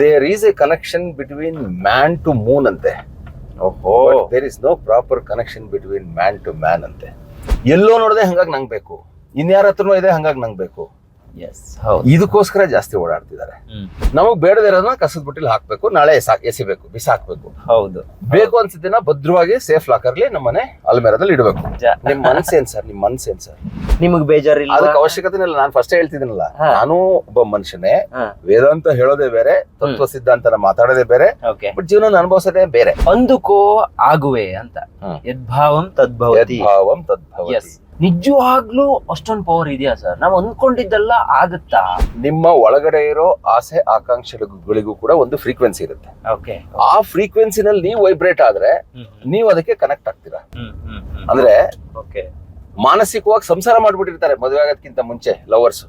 There is a connection between man to moon ಅಂತೆ. ಓಹೋ. There is no proper connection between man to man ಅಂತೆ. ಎಲ್ಲೋ ನೋಡದೆ ಹಂಗಾಗಿ ನಂಗೆ ಬೇಕು ಇನ್ಯಾರ ಹತ್ರನೂ ಇದೆ ಹಂಗಾಗಿ ನಂಗೆ ಬೇಕು ಇದಕ್ಕೋಸ್ಕರ ಜಾಸ್ತಿ ಓಡಾಡ್ತಿದ್ದಾರೆ. ನಮಗ್ ಬೇಡದಿರೋದನ್ನ ಕಸದ ಬುಟ್ಟಿಲಿ ಹಾಕ್ಬೇಕು ನಾಳೆ ಎಸ- ಎಸಿಬೇಕು ಬಿಸಾಕ್ಬೇಕು. ಹೌದು. ಬೇಕು ಅನ್ಸಿದ್ದಿನ ಭದ್ರವಾಗಿ ಸೇಫ್ ಲಾಕರ್ಲಿ ನಮ್ಮನೆ ಅಲ್ಮೇರದಲ್ಲಿ ಇಡಬೇಕು. ನಿಮ್ ಮನ್ಸೇನ್ ಸರ್ ನಿಮ್ ಮನ್ಸೇನ್ ಸರ್? ನಿಮಗ್ ಬೇಜಾರಿಲ್ಲ ಅದಕ್ಕೆ ಅವಶ್ಯಕತೆ ಇಲ್ಲ ನಾನು ಫಸ್ಟ್ ಹೇಳ್ತಿದ್ದೀನಲ್ಲ. ನಾನು ಒಬ್ಬ ಮನುಷ್ಯನೇ. ವೇದಾಂತ ಹೇಳೋದೇ ಬೇರೆ ತತ್ವ ಸಿದ್ಧಾಂತನ ಮಾತಾಡೋದೇ ಬೇರೆ ಬಟ್ ಜೀವನ ಅನುಭವಿಸೋದೇ ಬೇರೆ. ಅಂದುಕೋ ಆಗುವೆ ಅಂತ. ಯದ್ಭಾವಂ ತದ್ಭವತಿ. ಯದ್ಭಾವಂ ತದ್ಭವತಿ. ಎಸ್ ನಿಜವಾಗ್ಲೂ ಅಷ್ಟೊಂದು ಪವರ್ ಇದೆಯಾ ಸರ್ ನಾವು ಅಂದ್ಕೊಂಡಿದ್ದೆಲ್ಲ ಆಗುತ್ತಾ? ನಿಮ್ಮ ಒಳಗಡೆ ಇರೋ ಆಸೆ ಆಕಾಂಕ್ಷೆಗಳಿಗೂ ಕೂಡ ಒಂದು ಫ್ರೀಕ್ವೆನ್ಸಿ ಇರುತ್ತೆ. ಓಕೆ ಆ ಫ್ರೀಕ್ವೆನ್ಸಿನಲ್ಲಿ ನೀವು ವೈಬ್ರೇಟ್ ಆದ್ರೆ ನೀವು ಅದಕ್ಕೆ ಕನೆಕ್ಟ್ ಆಗ್ತೀರಾ? ಅಂದ್ರೆ ಓಕೆ ಮಾನಸಿಕವಾಗಿ ಸಂಸಾರ ಮಾಡ್ಬಿಟ್ಟಿರ್ತಾರೆ ಮದುವೆ ಆಗೋದಕ್ಕಿಂತ ಮುಂಚೆ ಲವರ್ಸ್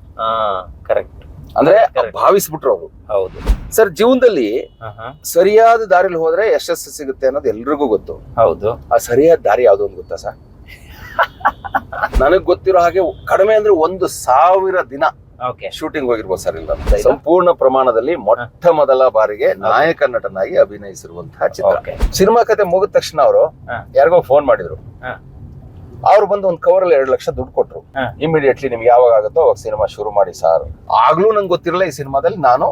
ಕರೆಕ್ಟ್ ಅಂದ್ರೆ. ಭಾವಿಸ್ಬಿಟ್ರು ಅವರು. ಹೌದು. ಸರ್ ಜೀವನದಲ್ಲಿ ಸರಿಯಾದ ದಾರಿಲಿ ಹೋದ್ರೆ ಯಶಸ್ಸು ಸಿಗುತ್ತೆ ಅನ್ನೋದು ಎಲ್ರಿಗೂ ಗೊತ್ತು. ಹೌದು. ಆ ಸರಿಯಾದ ದಾರಿ ಯಾವ್ದು ಅಂತ ಗೊತ್ತಾ ಸರ್ ನನಗ್ ಗೊತ್ತಿರೋ ಹಾಗೆ ಕಡಿಮೆ ಅಂದ್ರೆ ಒಂದು ಸಾವಿರ ದಿನ ಓಕೆ. ಶೂಟಿಂಗ್ ಹೋಗಿರ್ಬೋದು ಸರ್ ಇಲ್ಲ ಸಂಪೂರ್ಣ ಪ್ರಮಾಣದಲ್ಲಿ ಮೊಟ್ಟ ಮೊದಲ ಬಾರಿಗೆ ನಾಯಕ ನಟನಾಗಿ ಅಭಿನಯಿಸಿರುವಂತಹ ಚಿತ್ರ. ಸಿನಿಮಾ ಕತೆ ಮುಗಿದ ತಕ್ಷಣ ಅವರು. ಯಾರಿಗೋ ಫೋನ್ ಮಾಡಿದ್ರು. ಅವ್ರು ಬಂದು ಒಂದು ಕವರ್ ಅಲ್ಲಿ ಎರಡು ಲಕ್ಷ ದುಡ್ಡು ಕೊಟ್ರು. ಇಮಿಡಿಯೇಟ್ಲಿ ನಿಮ್ಗೆ ಯಾವಾಗ ಆಗುತ್ತೋ ಅವಾಗ ಸಿನಿಮಾ ಶುರು ಮಾಡಿ ಸಾರ್. ಆಗ್ಲೂ ನಂಗೆ ಗೊತ್ತಿರಲ್ಲ ಈ ಸಿನಿಮಾದಲ್ಲಿ ನಾನು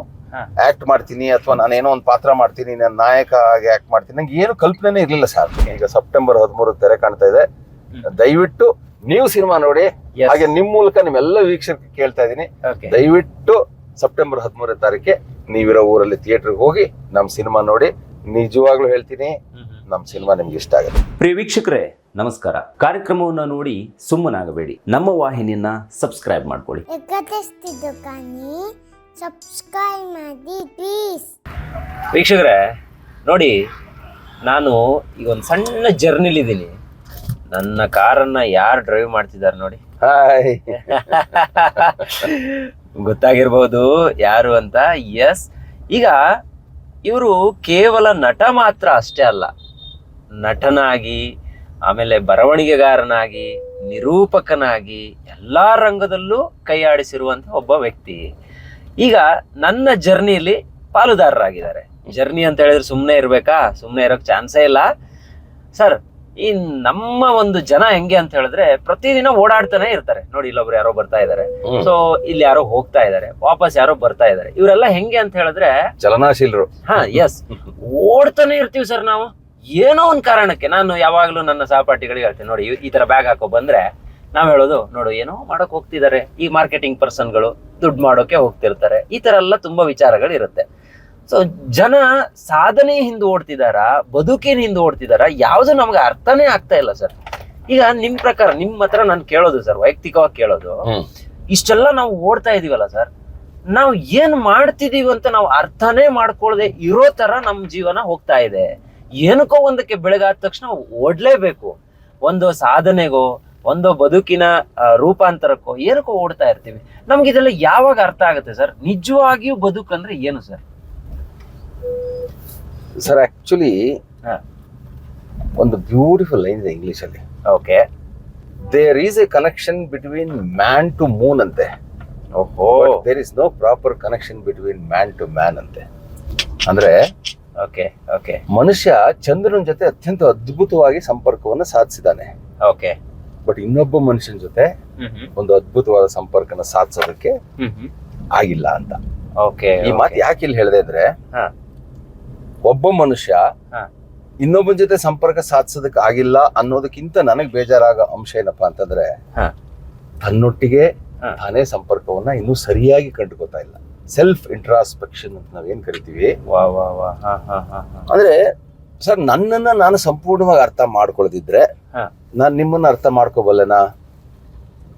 ಆಕ್ಟ್ ಮಾಡ್ತೀನಿ ಅಥವಾ ನಾನೇನೋ ಒಂದು ಪಾತ್ರ ಮಾಡ್ತೀನಿ ನಾನು ನಾಯಕ ಆಗಿ ಆಕ್ಟ್ ಮಾಡ್ತೀನಿ. ನಂಗೆ ಏನು ಕಲ್ಪನೆ ಇರಲಿಲ್ಲ ಸರ್. ಈಗ ಸೆಪ್ಟೆಂಬರ್ ಹದಿಮೂರಕ್ಕೆ ತೆರೆ ಕಾಣ್ತಾ ಇದೆ. ದಯವಿಟ್ಟು ನೀವು ಸಿನಿಮಾ ನೋಡಿ. ಹಾಗೆ ನಿಮ್ ಮೂಲಕ ನಿಮ್ಮೆಲ್ಲ ವೀಕ್ಷಕರಿಗೆ ಕೇಳ್ತಾ ಇದೀನಿ ಓಕೆ ದಯವಿಟ್ಟು ಸೆಪ್ಟೆಂಬರ್ ಹದಿಮೂರನೇ ತಾರೀಕೆ ನೀವಿರೋ ಊರಲ್ಲಿ ಥಿಯೇಟರ್ಗೆ ಹೋಗಿ ನಮ್ಮ ಸಿನಿಮಾ ನೋಡಿ ನಿಜವಾಗ್ಲೂ ಹೇಳ್ತೀನಿ ನಮ್ಮ ಸಿನಿಮಾ ನಿಮ್ಗೆ ಇಷ್ಟ ಆಗುತ್ತೆ. ಪ್ರಿಯ ವೀಕ್ಷಕರೇ ನಮಸ್ಕಾರ. ಕಾರ್ಯಕ್ರಮವನ್ನು ನೋಡಿ ಸುಮ್ಮನಾಗಬೇಡಿ. ನಮ್ಮ ವಾಹಿನಿಯನ್ನ ಸಬ್ಸ್ಕ್ರೈಬ್ ಮಾಡ್ಕೊಳ್ಳಿ. ಎಕತೆಸ್ತಿದ್ದು ಸಬ್ಸ್ಕ್ರೈಬ್ ಮಾಡಿ ಪ್ಲೀಸ್ ವೀಕ್ಷಕರೇ ನೋಡಿ ನಾನು ಈಗ ಒಂದು ಸಣ್ಣ ಜರ್ನಿಲಿದ್ದೀನಿ ನನ್ನ ಕಾರನ್ನ ಯಾರು ಡ್ರೈವ್ ಮಾಡ್ತಿದ್ದಾರೆ ನೋಡಿ. ಹಾಯ್. ಗೊತ್ತಾಗಿರ್ಬೋದು ಯಾರು ಅಂತ. ಎಸ್ ಈಗ ಇವರು ಕೇವಲ ನಟ ಮಾತ್ರ ಅಷ್ಟೇ ಅಲ್ಲ. ನಟನಾಗಿ ಆಮೇಲೆ ಬರವಣಿಗೆಗಾರನಾಗಿ ನಿರೂಪಕನಾಗಿ ಎಲ್ಲ ರಂಗದಲ್ಲೂ ಕೈಯಾಡಿಸಿರುವಂಥ ಒಬ್ಬ ವ್ಯಕ್ತಿ. ಈಗ ನನ್ನ ಜರ್ನಿಯಲ್ಲಿ ಪಾಲುದಾರರಾಗಿದ್ದಾರೆ. ಜರ್ನಿ ಅಂತ ಹೇಳಿದ್ರೆ ಸುಮ್ಮನೆ ಇರಬೇಕಾ? ಸುಮ್ಮನೆ ಇರೋಕ್ ಚಾನ್ಸೇ ಇಲ್ಲ. ಸರ್ ಈ ನಮ್ಮ ಒಂದು ಜನ ಹೆಂಗೆ ಅಂತ ಹೇಳಿದ್ರೆ ಪ್ರತಿದಿನ ಓಡಾಡ್ತಾನೆ ಇರ್ತಾರೆ. ನೋಡಿ ಇಲ್ಲೊಬ್ರು ಯಾರೋ ಬರ್ತಾ ಇದ್ದಾರೆ ಹ್ಮ್. ಸೊ ಇಲ್ಲಿ ಯಾರೋ ಹೋಗ್ತಾ ಇದಾರೆ. ವಾಪಸ್ ಯಾರೋ ಬರ್ತಾ ಇದಾರೆ. ಇವರೆಲ್ಲ ಹೆಂಗೆ ಅಂತ ಹೇಳಿದ್ರೆ ಚಲನಾಶೀಲರು. ಹಾ ಎಸ್ ಓಡ್ತಾನೆ ಇರ್ತೀವಿ ಸರ್ ನಾವು. ಏನೋ ಒಂದ್ ಕಾರಣಕ್ಕೆ. ನಾನು ಯಾವಾಗ್ಲೂ ನನ್ನ ಸಹಪಾಠಿಗಳಿಗೆ ಹೇಳ್ತೇನೆ. ನೋಡಿ ಈ- ಈ ತರ ಬ್ಯಾಗ್ ಹಾಕೋ ಬಂದ್ರೆ ನಾವ್ ಹೇಳೋದು ನೋಡು ಏನೋ ಮಾಡಕ್ ಹೋಗ್ತಿದ್ದಾರೆ ಈ ಮಾರ್ಕೆಟಿಂಗ್ ಪರ್ಸನ್ಗಳು ದುಡ್ಡು ಮಾಡೋಕೆ ಹೋಗ್ತಿರ್ತಾರೆ. ಈ ತರ ಎಲ್ಲ ತುಂಬಾ ವಿಚಾರಗಳು ಇರುತ್ತೆ ಸೊ ಜನ ಸಾಧನೆ ಹಿಂದೆ ಓಡ್ತಿದಾರ ಬದುಕಿನ ಹಿಂದೆ ಓಡ್ತಿದಾರ ಯಾವ್ದು ನಮ್ಗೆ ಅರ್ಥನೇ ಆಗ್ತಾ ಇಲ್ಲ ಸರ್. ಈಗ ನಿಮ್ ಪ್ರಕಾರ ನಿಮ್ ಹತ್ರ ನಾನು ಕೇಳೋದು ಸರ್ ವೈಯಕ್ತಿಕವಾಗಿ ಕೇಳೋದು. ಇಷ್ಟೆಲ್ಲ ನಾವು ಓಡ್ತಾ ಇದೀವಲ್ಲ ಸರ್ ನಾವು ಏನ್ ಮಾಡ್ತಿದೀವಿ ಅಂತ ನಾವು ಅರ್ಥನೇ ಮಾಡ್ಕೊಳ್ದೆ ಇರೋ ತರ ನಮ್ ಜೀವನ ಹೋಗ್ತಾ ಇದೆ. ಏನಕ್ಕೋ ಒಂದಕ್ಕೆ ಬೆಳಗಾದ ತಕ್ಷಣ ಓಡ್ಲೇಬೇಕು. ಒಂದು ಸಾಧನೆಗೋ ಒಂದು ಬದುಕಿನ ರೂಪಾಂತರಕ್ಕೋ ಏನಕ್ಕೋ ಓಡ್ತಾ ಇರ್ತೀವಿ. ನಮ್ಗೆ ಇದೆಲ್ಲ ಯಾವಾಗ ಅರ್ಥ ಆಗುತ್ತೆ ಸರ್? ನಿಜವಾಗಿಯೂ ಬದುಕಂದ್ರೆ ಏನು ಸರ್? ಸರ್ ಆಕ್ಚುಲಿ ಹಾ. ಒಂದು ಬ್ಯೂಟಿಫುಲ್ ಲೈನ್ ಇದೆ ಇಂಗ್ಲಿಷ್ ಅಲ್ಲಿ. Okay there is a connection between man to moon ಅಂತೆ. ಓಹೋ. There is no proper connection between man to man ಅಂತೆ. ಅಂದ್ರೆ ಓಕೆ ಓಕೆ ಮನುಷ್ಯ ಚಂದ್ರನ ಜೊತೆ ಅತ್ಯಂತ ಅದ್ಭುತವಾಗಿ ಸಂಪರ್ಕವನ್ನು ಸಾಧಿಸಿದಾನೆ ಓಕೆ ಬಟ್ ಇನ್ನೊಬ್ಬ ಮನುಷ್ಯನ ಜೊತೆ ಒಂದು ಅದ್ಭುತವಾದ ಸಂಪರ್ಕನ ಸಾಧಿಸೋದಕ್ಕೆ ಆಗಿಲ್ಲ ಅಂತ. ಓಕೆ ಈ ಮಾತು ಯಾಕೆ ಇಲ್ಲಿ ಹೇಳಿದೆ ಇದ್ರೆ ಹಾ. ಒಬ್ಬ ಮನುಷ್ಯ. ಇನ್ನೊಬ್ಬನ ಜೊತೆ ಸಂಪರ್ಕ ಸಾಧಿಸೋದಕ್ಕೆ ಆಗಿಲ್ಲ ಅನ್ನೋದಕ್ಕಿಂತ ನನಗ್ ಬೇಜಾರಾಗೋ ಅಂಶ ಏನಪ್ಪಾ ಅಂತಂದ್ರೆ. ತನ್ನೊಟ್ಟಿಗೆ. ತಾನೇ ಸಂಪರ್ಕವನ್ನ ಇನ್ನೂ ಸರಿಯಾಗಿ ಕಂಡುಕೋತಾ ಇಲ್ಲ. ಸೆಲ್ಫ್ ಇಂಟ್ರಾಸ್ಪೆಕ್ಷನ್ ಅಂತ ನಾವೇನ್ ಕರಿತೀವಿ? ವಾ ವಾ ವಾ. ಹಾ ಹಾ ಹಾ ಹಾ. ಅಂದ್ರೆ ಸರ್ ನನ್ನನ್ನ ನಾನು ಸಂಪೂರ್ಣವಾಗಿ ಅರ್ಥ ಮಾಡ್ಕೊಳ್ದಿದ್ರೆ ನಾನು ನಾನ್ ನಿಮ್ಮನ್ನ ಅರ್ಥ ಮಾಡ್ಕೋಬಲ್ಲನಾ?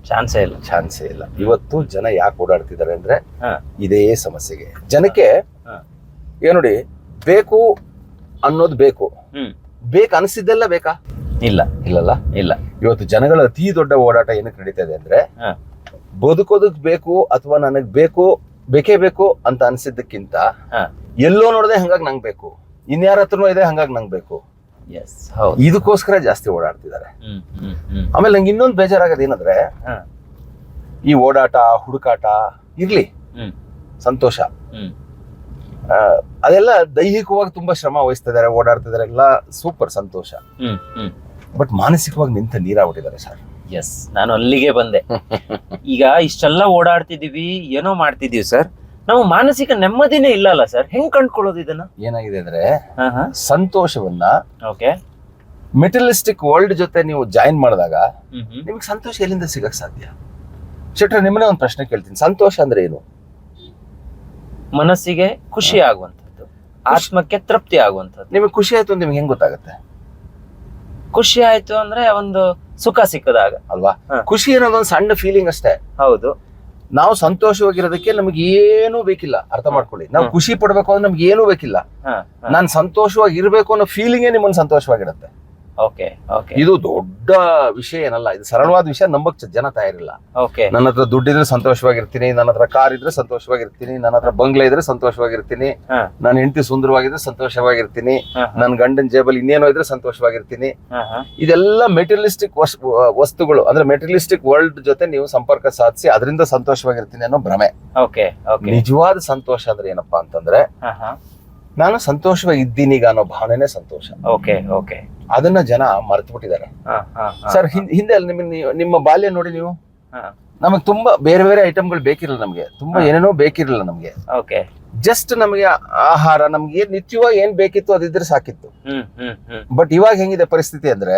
ಚಾನ್ಸೇ ಇಲ್ಲ. ಚಾನ್ಸೇ ಇಲ್ಲ. ಇವತ್ತು ಜನ ಯಾಕೆ ಓಡಾಡ್ತಿದ್ದಾರೆ ಅಂದ್ರೆ ಇದೇ ಸಮಸ್ಯೆಗೆ. ಜನಕ್ಕೆ. ಏನ್ ನೋಡಿ ಬೇಕು ಅನ್ನೋದು ಬೇಕು. ಬೇಕು ಅನಿಸಿದ್ದೆಲ್ಲ ಬೇಕಾ? ಇಲ್ಲ ಇಲ್ಲಲ್ಲ ಇಲ್ಲ. ಇವತ್ತು ಜನಗಳ ಅತಿ ದೊಡ್ಡ ಓಡಾಟ ಏನಕ್ಕೆ ನಡೀತಾ ಇದೆ ಅಂದ್ರೆ. ಬದುಕೋದಕ್ ಬೇಕು ಅಥವಾ ನನಗ್ ಬೇಕು ಬೇಕೇ ಬೇಕು ಅಂತ ಅನ್ಸಿದ್ದಕ್ಕಿಂತ. ಎಲ್ಲೋ ನೋಡದೆ ಹಂಗಾಗಿ ನಂಗೆ ಬೇಕು. ಇನ್ಯಾರ ಹತ್ರನೂ ಇದೆ ಹಂಗಾಗಿ ನಂಗೆ ಬೇಕು. ಇದಕ್ಕೋಸ್ಕರ ಜಾಸ್ತಿ ಓಡಾಡ್ತಿದ್ದಾರೆ. ಆಮೇಲೆ ನಂಗೆ ಇನ್ನೊಂದು ಬೇಜಾರಾಗೋದು ಏನಂದ್ರೆ ಈ ಓಡಾಟ ಹುಡುಕಾಟ ಇರ್ಲಿ. ಸಂತೋಷ. ಅದೆಲ್ಲ ದೈಹಿಕವಾಗಿ ತುಂಬಾ ಶ್ರಮ ವಹಿಸ್ತಿದ್ದಾರೆ ಓಡಾಡ್ತಿದ್ದಾರೆ ಎಲ್ಲ ಸೂಪರ್ ಸಂತೋಷ. ಬಟ್ ಮಾನಸಿಕವಾಗಿ ನಿಂತ ನೀರಾಗ್ಬಿಟ್ಟಿದ್ದಾರೆ ಸರ್ ಎಸ್ ನಾನು ಅಲ್ಲಿಗೆ ಬಂದೆ. ಈಗ ಇಷ್ಟೆಲ್ಲ ಓಡಾಡ್ತಿದೀವಿ ಏನೋ ಮಾಡ್ತಿದೀವಿ ಸರ್ ನಾವು ಮಾನಸಿಕ ನೆಮ್ಮದಿನೇ ಇಲ್ಲಲ್ಲ ಸರ್ ಹೆಂಗ್ ಕಂಡ್ಕೊಳ್ಳೋದು ಇದನ್ನ? ಏನಾಗಿದೆ ಅಂದ್ರೆ ಸಂತೋಷವನ್ನ ಓಕೆ ಮೆಟಲಿಸ್ಟಿಕ್ ವರ್ಲ್ಡ್ ಜೊತೆ ನೀವು ಜಾಯಿನ್ ಮಾಡಿದಾಗ ನಿಮ್ಗೆ ಸಂತೋಷ ಎಲ್ಲಿಂದ ಸಿಗಕ್ ಸಾಧ್ಯ? ಶೆಟ್ರ ನಿಮ್ಮನ್ನೇ ಒಂದು ಪ್ರಶ್ನೆ ಕೇಳ್ತೀನಿ. ಸಂತೋಷ ಅಂದ್ರೆ ಏನು? ಮನಸ್ಸಿಗೆ ಖುಷಿ ಆಗುವಂಥದ್ದು ಆತ್ಮಕ್ಕೆ ತೃಪ್ತಿ ಆಗುವಂಥದ್ದು. ನಿಮಗೆ ಖುಷಿ ಆಯ್ತು ಅಂತ ನಿಮ್ಗೆ ಹೆಂಗ್ ಗೊತ್ತಾಗುತ್ತೆ? ಖುಷಿ ಆಯ್ತು ಅಂದ್ರೆ ಒಂದು ಸುಖ ಸಿಕ್ಕದಾಗ. ಅಲ್ವಾ? ಹ. ಖುಷಿ ಅನ್ನೋದು ಒಂದು ಸಣ್ಣ ಫೀಲಿಂಗ್ ಅಷ್ಟೇ. ಹೌದು. ನಾವು ಸಂತೋಷವಾಗಿರೋದಕ್ಕೆ ನಮ್ಗೆ ಏನೂ ಬೇಕಿಲ್ಲ. ಅರ್ಥ ಮಾಡ್ಕೊಳ್ಳಿ. ನಾವು ಹ್ಮ್. ಖುಷಿ ಪಡ್ಬೇಕು ಅಂದ್ರೆ ನಮ್ಗೆ ಏನೂ ಬೇಕಿಲ್ಲ. ಹಾ ನಾನು ಸಂತೋಷವಾಗಿ ಇರಬೇಕು ಅನ್ನೋ ಫೀಲಿಂಗೇ ನಿಮ್ಮನ್ನ ಸಂತೋಷವಾಗಿರುತ್ತೆ ಓಕೆ ಓಕೆ ಇದು ದೊಡ್ಡ ವಿಷಯ ಏನಲ್ಲ ಇದು ಸರಳವಾದ ವಿಷಯ ನಂಬಕ್ ಜನ ತಯಾರಿಲ್ಲ. ಓಕೆ ನನ್ನ ಹತ್ರ ದುಡ್ಡಿದ್ರೆ ಸಂತೋಷವಾಗಿರ್ತೀನಿ ನನ್ನ ಹತ್ರ ಕಾರ್ ಇದ್ರೆ ಸಂತೋಷವಾಗಿರ್ತೀನಿ ನನ್ನ ಹತ್ರ ಬಂಗ್ಲೆ ಇದ್ರೆ ಸಂತೋಷವಾಗಿರ್ತೀನಿ. ನನ್ನ ಹೆಂಡತಿ ಸುಂದರವಾಗಿದ್ರೆ ಸಂತೋಷವಾಗಿರ್ತೀನಿ ನನ್ನ ಗಂಡನ ಜೇಬಲ್ಲಿ ಇನ್ನೇನೋ ಇದ್ರೆ ಸಂತೋಷವಾಗಿರ್ತೀನಿ. ಇದೆಲ್ಲ ಮೆಟೀರಿಯಲಿಸ್ಟಿಕ್ ವಸ್ತುಗಳು ಅಂದ್ರೆ ಮೆಟೀರಿಯಲಿಸ್ಟಿಕ್ ವರ್ಲ್ಡ್ ಜೊತೆ ನೀವು ಸಂಪರ್ಕ ಸಾಧಿಸಿ ಅದರಿಂದ ಸಂತೋಷವಾಗಿರ್ತೀನಿ ಅನ್ನೋ ಭ್ರಮೆ. ಓಕೆ ಓಕೆ ನಿಜವಾದ ಸಂತೋಷ ಅಂದ್ರೆ ಏನಪ್ಪಾ ಅಂತಂದ್ರೆ. ನಾನು ಸಂತೋಷವಾಗಿ ಇದ್ದೀನಿ ಈಗ ಅನ್ನೋ ಭಾವನೆ ಸಂತೋಷ. ಓಕೆ ಓಕೆ ಅದನ್ನ ಜನ ಮರ್ತು ಬಿಟ್ಟಿದ್ದಾರೆ. ಸರ್ ಹಿಂದೆ ಅಲ್ಲಿ ನಿಮ್ಮ ನಿಮ್ಮ ಬಾಲ್ಯ ನೋಡಿ ನೀವು. ನಮಗೆ ತುಂಬಾ ಬೇರೆ ಬೇರೆ ಐಟಮ್ಗಳು ಬೇಕಿರಲ್ಲ ನಮಗೆ. ತುಂಬಾ ಏನೇನೋ ಬೇಕಿರಲಿಲ್ಲ ನಮಗೆ. ಓಕೆ ಜಸ್ಟ್ ನಮಗೆ ಆಹಾರ ನಮ್ಗೆ ಏನ್ ನಿತ್ಯವಾಗಿ ಏನ್ ಬೇಕಿತ್ತು ಅದಿದ್ರೆ ಸಾಕಿತ್ತು. ಬಟ್ ಇವಾಗ ಹೆಂಗಿದೆ ಪರಿಸ್ಥಿತಿ ಅಂದ್ರೆ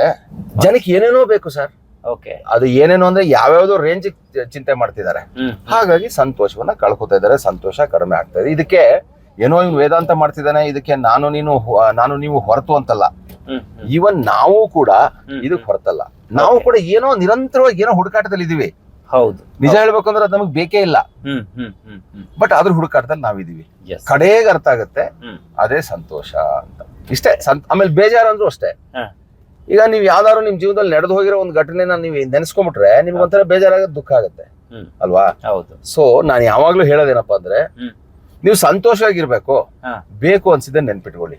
ಜನಕ್ಕೆ ಏನೇನೋ ಬೇಕು ಸರ್ ಓಕೆ ಅದು ಏನೇನೋ ಅಂದ್ರೆ ಯಾವ್ಯಾವ್ದೋ ರೇಂಜ್ ಚಿಂತೆ ಮಾಡ್ತಿದ್ದಾರೆ. ಹಾಗಾಗಿ ಸಂತೋಷವನ್ನ ಕಳ್ಕೊತಾ ಇದ್ದಾರೆ. ಸಂತೋಷ ಕಡಿಮೆ ಆಗ್ತಾ ಇದೆ. ಇದಕ್ಕೆ ಏನೋ ಇವ್ನು ವೇದಾಂತ ಮಾಡ್ತಿದ್ದಾನೆ ಇದಕ್ಕೆ ನಾನು ನೀನು ನಾನು ನೀವು ಹೊರತು ಅಂತಲ್ಲ. ಈವನ್ ನಾವು ಕೂಡ ಇದಕ್ಕೆ ಹೊರತಲ್ಲ. ನಾವು ಕೂಡ ಏನೋ ನಿರಂತರವಾಗಿ ಏನೋ ಹುಡುಕಾಟದಲ್ಲಿ ಇದೀವಿ. ಹೌದು. ನಿಜ ಹೇಳ್ಬೇಕಂದ್ರೆ ಅದು ನಮಗೆ ಬೇಕೇ ಇಲ್ಲ. ಬಟ್ ಅದ್ರ ಹುಡುಕಾಟದಲ್ಲಿ ನಾವಿದೀವಿ. ಕಡೆಗೆ ಅರ್ಥ ಆಗುತ್ತೆ. ಅದೇ ಸಂತೋಷ ಅಂತ. ಇಷ್ಟೇ ಆಮೇಲೆ ಬೇಜಾರು ಅಂದ್ರೂ ಅಷ್ಟೇ ಈಗ ನೀವು ಯಾವ್ದಾದ್ರು ನಿಮ್ ಜೀವನದಲ್ಲಿ ನಡೆದು ಹೋಗಿರೋ ಒಂದು ಘಟನೆನ ನೀವು ನೆನೆಸ್ಕೊಂಡ್ಬಿಟ್ರೆ ನಿಮ್ಗೆ ಒಂಥರ ಬೇಜಾರಾಗೋದು ದುಃಖ ಆಗುತ್ತೆ. ಅಲ್ವಾ? ಹೌದು. ಸೊ ನಾನು ಯಾವಾಗ್ಲೂ ಹೇಳೋದೇನಪ್ಪ ಅಂದ್ರೆ. ನೀವು ಸಂತೋಷವಾಗಿರ್ಬೇಕು. ಬೇಕು ಅನ್ಸಿದ್ದೆ ನೆನ್ಪಿಟ್ಕೊಳ್ಳಿ.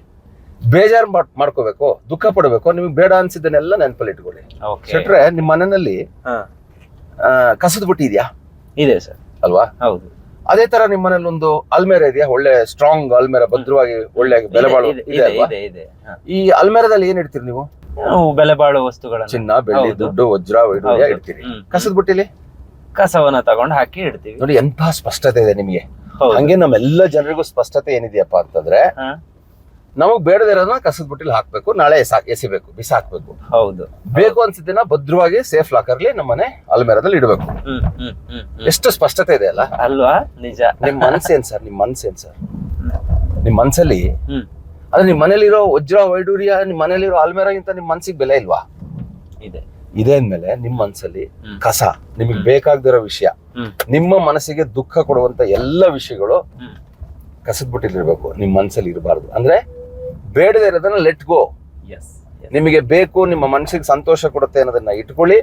ಬೇಜಾರು ಮಾಡ್- ಮಾಡ್ಕೋಬೇಕು ದುಃಖ ಪಡಬೇಕು ನಿಮ್ಗೆ ಬೇಡ ಅನ್ಸಿದ್ದನ್ನೆಲ್ಲ ನೆನಪಲ್ಲಿ ಇಟ್ಕೊಳ್ಳಿ. ಶೆಟ್ರೆ ನಿಮ್ಮ ಮನೆಯಲ್ಲಿ ಕಸದ ಬುಟ್ಟಿ ಇದೆಯಾ? ಇದೆ ಸರ್. ಅಲ್ವಾ? ಹೌದು. ಅದೇ ತರ ನಿಮ್ಮ ಮನೇಲಿ ಒಂದು ಅಲ್ಮೇರ ಇದೆಯಾ? ಒಳ್ಳೆ ಸ್ಟ್ರಾಂಗ್ ಅಲ್ಮೇರ ಭದ್ರವಾಗಿ ಒಳ್ಳೆ ಬೆಲೆ ಹಾ. ಈ ಅಲ್ಮೇರದಲ್ಲಿ ಏನ್ ಇಡ್ತೀರಿ ನೀವು? ಬೆಲೆ ಬಾಳುವ ವಸ್ತುಗಳ ಚಿನ್ನ ಬೆಳ್ಳಿ ದುಡ್ಡು ವಜ್ರ. ಇಡ್ತೀರಿ. ಕಸದ ಬುಟ್ಟಿಲಿ? ಕಸವನ್ನ ತಗೊಂಡು ಹಾಕಿ ಇಡ್ತೀವಿ. ನೋಡಿ ಎಂತ ಸ್ಪಷ್ಟತೆ ಇದೆ ನಿಮಗೆ. ಹಂಗೆ ನಮ್ಮೆಲ್ಲ ಜನರಿಗೂ ಸ್ಪಷ್ಟತೆ ಏನಿದೆಯಪ್ಪ ಅಂತಂದ್ರೆ. ನಮಗ್ ಬೇಡದಿರೋದನ್ನ ಕಸದ ಬುಟ್ಟಿಲಿ ಹಾಕ್ಬೇಕು ನಾಳೆ ಎಸ- ಎಸಿಬೇಕು ಬಿಸಾಕ್ಬೇಕು. ಹೌದು. ಬೇಕು ಅನ್ಸಿದ್ದನ್ನ ಭದ್ರವಾಗಿ ಸೇಫ್ ಲಾಕರ್ಲಿ ನಮ್ಮನೆ ಅಲ್ಮೇರದಲ್ಲಿ ಇಡಬೇಕು. ಎಷ್ಟು ಸ್ಪಷ್ಟತೆ ಇದೆ ಅಲ್ಲ? ಅಲ್ವಾ? ನಿಜ. ನಿಮ್ ಮನ್ಸೇನ್ ಸರ್ ನಿಮ್ ಮನ್ಸೇನ್ ಸರ್? ನಿಮ್ ಮನ್ಸಲ್ಲಿ ಅದ್ರ ಅಂದ್ರೆ ನಿಮ್ ಮನೇಲಿರೋ ವಜ್ರ ವೈಡೂರ್ಯ ನಿಮ್ ಮನೇಲಿರೋ ಅಲ್ಮೇರಾಗಿಂತ ನಿಮ್ ಮನ್ಸಿಗೆ ಬೆಲೆ ಇಲ್ವಾ? ಇದೆ. ಇದೆ ಅಂದ್ಮೇಲೆ ನಿಮ್ ಮನ್ಸಲ್ಲಿ ಕಸ ನಿಮಗೆ. ಬೇಕಾಗದಿರೋ ವಿಷಯ ನಿಮ್ಮ ಮನಸ್ಸಿಗೆ ದುಃಖ ಕೊಡುವಂತ ಎಲ್ಲ ವಿಷಯಗಳು ಕಸದ್ ಕಸದ ನಿಮ್ಮ ಮನಸ್ಸಲ್ಲಿ ಮನ್ಸಲ್ಲಿ ಇರಬಾರ್ದು. ಅಂದ್ರೆ ಬೇಡದೇ ಇರೋದನ್ನ ಲೆಟ್ ಗೋ ನಿಮಗೆ ಬೇಕು ನಿಮ್ಮ ಮನಸ್ಸಿಗೆ ಸಂತೋಷ ಕೊಡುತ್ತೆ ಅನ್ನೋದನ್ನ ಇಟ್ಕೊಳ್ಳಿ.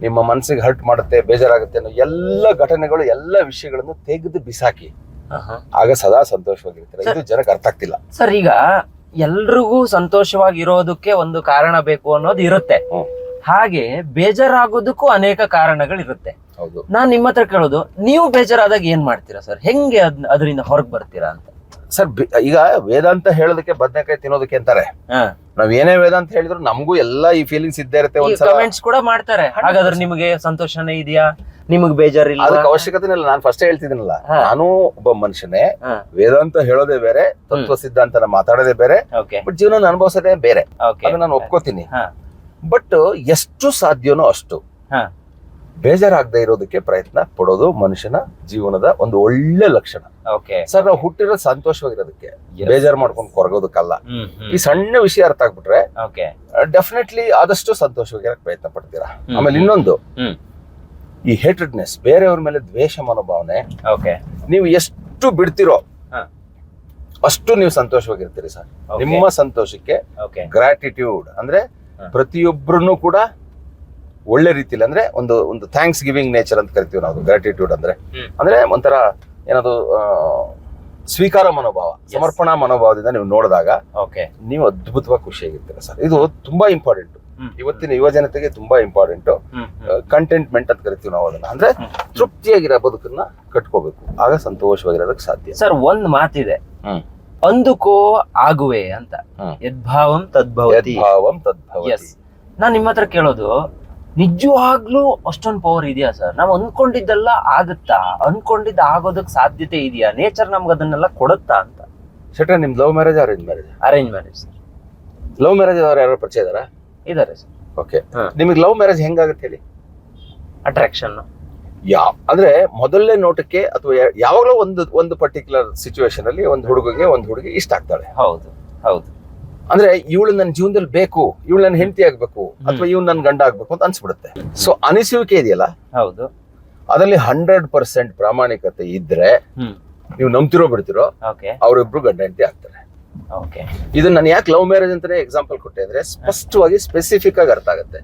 ನಿಮ್ಮ ಮನಸ್ಸಿಗೆ ಹರ್ಟ್ ಮಾಡುತ್ತೆ ಬೇಜಾರಾಗುತ್ತೆ ಅನ್ನೋ ಎಲ್ಲ ಘಟನೆಗಳು ಎಲ್ಲ ವಿಷಯಗಳನ್ನು ತೆಗೆದು ಬಿಸಾಕಿ. ಆಗ ಸದಾ ಸಂತೋಷವಾಗಿರ್ತೀರ. ಇದು ಜನಕ್ಕೆ ಅರ್ಥ ಆಗ್ತಿಲ್ಲ. ಸರ್ ಈಗ ಎಲ್ರಿಗೂ ಸಂತೋಷವಾಗಿರೋದಕ್ಕೆ ಒಂದು ಕಾರಣ ಬೇಕು ಅನ್ನೋದು ಇರುತ್ತೆ. ಹಾಗೆ ಬೇಜಾರಾಗೋದಕ್ಕೂ ಅನೇಕ ಕಾರಣಗಳಿರುತ್ತೆ. ಹೌದು. ನಾನ್ ನಿಮ್ಮ ಹತ್ರ ಕೇಳೋದು ನೀವು ಬೇಜಾರಾದಾಗ ಏನ್ ಮಾಡ್ತೀರಾ ಸರ್? ಹೆಂಗೆ ಅದ್- ಅದರಿಂದ ಹೊರಗ್ ಬರ್ತೀರಾ ಅಂತ? ಸರ್ ಈಗ ವೇದಾಂತ ಹೇಳೋದಕ್ಕೆ ಬದನೆಕಾಯಿ ತಿನ್ನೋದಕ್ಕೆ ಅಂತಾರೆ. ಹಾ. ನಾವ್ ಏನೇ ವೇದಾಂತ ಹೇಳಿದ್ರು ನಮಗೂ ಎಲ್ಲಾ ಈ ಫೀಲಿಂಗ್ಸ್ ಇದ್ದೇ ಇರುತ್ತೆ ಕಮೆಂಟ್ಸ್ ಕೂಡ ಮಾಡ್ತಾರೆ. ಹಾಗಾದ್ರೆ ನಿಮಗೆ ಸಂತೋಷನೇ ಇದೆಯಾ? ನಿಮಗ್ ಬೇಜಾರಿಲ್ಲ ಅದಕ್ಕೆ ಅವಶ್ಯಕತೆ ಇಲ್ಲ. ನಾನು ಫಸ್ಟ್ ಹೇಳ್ತಿದ್ದೀನಲ್ಲ. ನಾನು ಒಬ್ಬ ಮನುಷ್ಯನೇ. ವೇದಾಂತ ಹೇಳೋದೇ ಬೇರೆ ತತ್ವ ಸಿದ್ಧಾಂತನ ಮಾತಾಡೋದೇ ಬೇರೆ ಬಟ್ ಜೀವನ ಅನುಭವಿಸೋದೇ ಬೇರೆ. ನಾನು ಒಪ್ಕೋತೀನಿ. ಹಾ. ಬಟ್ ಎಷ್ಟು ಸಾಧ್ಯನೋ ಅಷ್ಟು. ಬೇಜಾರಾಗದೆ ಇರೋದಕ್ಕೆ ಪ್ರಯತ್ನ ಪಡೋದು ಮನುಷ್ಯನ ಜೀವನದ ಒಂದು ಒಳ್ಳೆ ಲಕ್ಷಣ. ಓಕೆ ಸರ್ ನಾವು ಹುಟ್ಟಿರೋ ಸಂತೋಷವಾಗಿರೋದಕ್ಕೆ ಬೇಜಾರು ಮಾಡ್ಕೊಂಡು ಕೊರಗೋದಕ್ಕಲ್ಲ. ಈ ಸಣ್ಣ ವಿಷಯ ಅರ್ಥ ಆಗ್ಬಿಟ್ರೆ ಡೆಫಿನೆಟ್ಲಿ ಆದಷ್ಟು ಸಂತೋಷವಾಗಿರಕ್ ಪ್ರಯತ್ನ ಪಡ್ತೀರಾ. ಆಮೇಲೆ ಇನ್ನೊಂದು. ಈ ಹೇಟ್ರೆಡ್ನೆಸ್ ಬೇರೆಯವ್ರ ಮೇಲೆ ದ್ವೇಷ ಮನೋಭಾವನೆ ಓಕೆ ನೀವು ಎಷ್ಟು ಬಿಡ್ತಿರೋ. ಅಷ್ಟು ನೀವು ಸಂತೋಷವಾಗಿರ್ತೀರಿ ಸರ್. ನಿಮ್ಮ ಸಂತೋಷಕ್ಕೆ ಗ್ರಾಟಿಟ್ಯೂಡ್ ಅಂದ್ರೆ. ಪ್ರತಿಯೊಬ್ಬರನ್ನು ಕೂಡ ಒಳ್ಳೆ ರೀತಿಲಿ ಅಂದ್ರೆ ಒಂದು ಒಂದು ಥ್ಯಾಂಕ್ಸ್ ಗಿವಿಂಗ್ ನೇಚರ್ ಅಂತ ಕರಿತೀವಿ ನಾವು ಗ್ರಾಟಿಟ್ಯೂಡ್ ಅಂದ್ರೆ. ಅಂದ್ರೆ ಒಂಥರ ಏನದು ಸ್ವೀಕಾರ ಮನೋಭಾವ ಸಮರ್ಪಣಾ ಮನೋಭಾವದಿಂದ ನೀವು ನೋಡಿದಾಗ ಓಕೆ ನೀವು ಅದ್ಭುತವಾಗಿ ಖುಷಿಯಾಗಿರ್ತೀರ ಸರ್. ಇದು ತುಂಬಾ ಇಂಪಾರ್ಟೆಂಟ್ ಇವತ್ತಿನ ಯುವ ಜನತೆಗೆ ತುಂಬಾ ಇಂಪಾರ್ಟೆಂಟ್ ಕಂಟೆಂಟ್ಮೆಂಟ್ ಅಂತ ಕರಿತೀವಿ ನಾವು ಅದನ್ನ. ಅಂದ್ರೆ. ತೃಪ್ತಿಯಾಗಿರೋ ಬದುಕನ್ನ ಕಟ್ಕೋಬೇಕು. ಆಗ ಸಂತೋಷವಾಗಿರೋದಕ್ಕೆ ಸಾಧ್ಯ. ಸರ್ ಒಂದ್ ಮಾತಿದೆ. ಅಂದುಕೋ ಆಗುವೆ ಅಂತ. ಯದ್ಭಾವಂ ತದ್ಭವತಿ. ಯದ್ಭಾವಂ ತದ್ಭವತಿ. ಎಸ್ ನಾನ್ ನಿಮ್ಮ ಹತ್ರ ಕೇಳೋದು ನಿಜವಾಗ್ಲೂ ಅಷ್ಟೊಂದು ಪವರ್ ಇದೆಯಾ ಸರ್ ನಾವು ಅನ್ಕೊಂಡಿದ್ದೆಲ್ಲ ಆಗುತ್ತಾ? ಅನ್ಕೊಂಡಿದ್ದ ಆಗೋದಕ್ ಸಾಧ್ಯತೆ ಇದೆಯಾ? ನೇಚರ್ ನಮ್ಗೆ ಅದನ್ನೆಲ್ಲ ಕೊಡುತ್ತಾ ಅಂತ. ಶೆಟ್ರ ನಿಮ್ love marriage arrange marriage arrange marriage sir love marriage ಅವ್ರು ಯಾರು ಪರಿಚಯ ಇದಾರಾ? ಇದಾರೆ ಸರ್ ಓಕೆ ಹಾ. ನಿಮಗೆ ಲವ್ ಮ್ಯಾರೇಜ್ ಹೆಂಗಾಗುತ್ತೆ ಹೇಳಿ? ಅಟ್ರಾಕ್ಷನ್ ಯಾವ ಅಂದ್ರೆ ಮೊದಲನೇ ನೋಟಕ್ಕೆ ಅಥವಾ ಯಾವಾಗಲೂ ಒಂದು ಒಂದು ಪರ್ಟಿಕ್ಯುಲರ್ ಸಿಚುವೇಶನ್ ಅಲ್ಲಿ ಒಂದು ಹುಡುಗಿಗೆ ಒಂದು ಹುಡುಗಿ ಇಷ್ಟ ಆಗ್ತಾಳೆ. ಹೌದು ಹೌದು. ಅಂದ್ರೆ ಇವಳು ನನ್ನ ಜೀವನದಲ್ಲಿ ಬೇಕು ಇವಳು ನನ್ನ ಹೆಂಡತಿ ಆಗ್ಬೇಕು ಅಥವಾ ಇವ್ ನನ್ನ ಗಂಡ ಆಗ್ಬೇಕು ಅಂತ ಅನ್ಸ್ಬಿಡುತ್ತೆ. ಸೊ ಅನಿಸುವಿಕೆ ಇದೆಯಲ್ಲ? ಹೌದು. ಅದರಲ್ಲಿ ಹಂಡ್ರೆಡ್ ಪರ್ಸೆಂಟ್ ಪ್ರಾಮಾಣಿಕತೆ ಇದ್ರೆ ನೀವು ನಂಬ್ತಿರೋ ಬಿಡ್ತಿರೋ ಅವರಿಬ್ರು ಗಂಡ ಹೆಂಡತಿ ಆಗ್ತಾರೆ. ಓಕೆ ಇದು ನಾನು ಯಾಕೆ ಲವ್ ಮ್ಯಾರೇಜ್ ಅಂತಾನೆ ಎಕ್ಸಾಂಪಲ್ ಕೊಟ್ಟೆ ಅಂದ್ರೆ ಸ್ಪಷ್ಟವಾಗಿ ಸ್ಪೆಸಿಫಿಕ್ ಆಗಿ ಅರ್ಥ ಆಗುತ್ತೆ.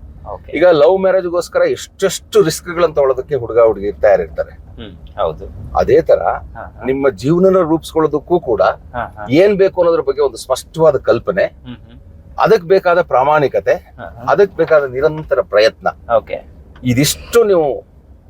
ಈಗ ಲವ್ ಮ್ಯಾರೇಜ್ಗೋಸ್ಕರ ಎಷ್ಟೆಷ್ಟು ರಿಸ್ಕ್ಗಳನ್ನ ತಗೊಳ್ಳೋದಕ್ಕೆ ಹುಡುಗ ಹುಡುಗಿ ತಯಾರಿರ್ತಾರೆ. ಹೌದು. ಅದೇ ತರ ನಿಮ್ಮ ಜೀವನನ ರೂಪಿಸ್ಕೊಳ್ಳೋದಕ್ಕೂ ಕೂಡ. ಏನ್ ಬೇಕು ಅನ್ನೋದ್ರ ಬಗ್ಗೆ ಒಂದು ಸ್ಪಷ್ಟವಾದ ಕಲ್ಪನೆ ಹ್ಮ್, ಹ್ಮ್. ಅದಕ್ ಬೇಕಾದ ಪ್ರಾಮಾಣಿಕತೆ ಹಾ, ಹಾ. ಅದಕ್ ಬೇಕಾದ ನಿರಂತರ ಪ್ರಯತ್ನ. ಓಕೆ ಇದಿಷ್ಟು ನೀವು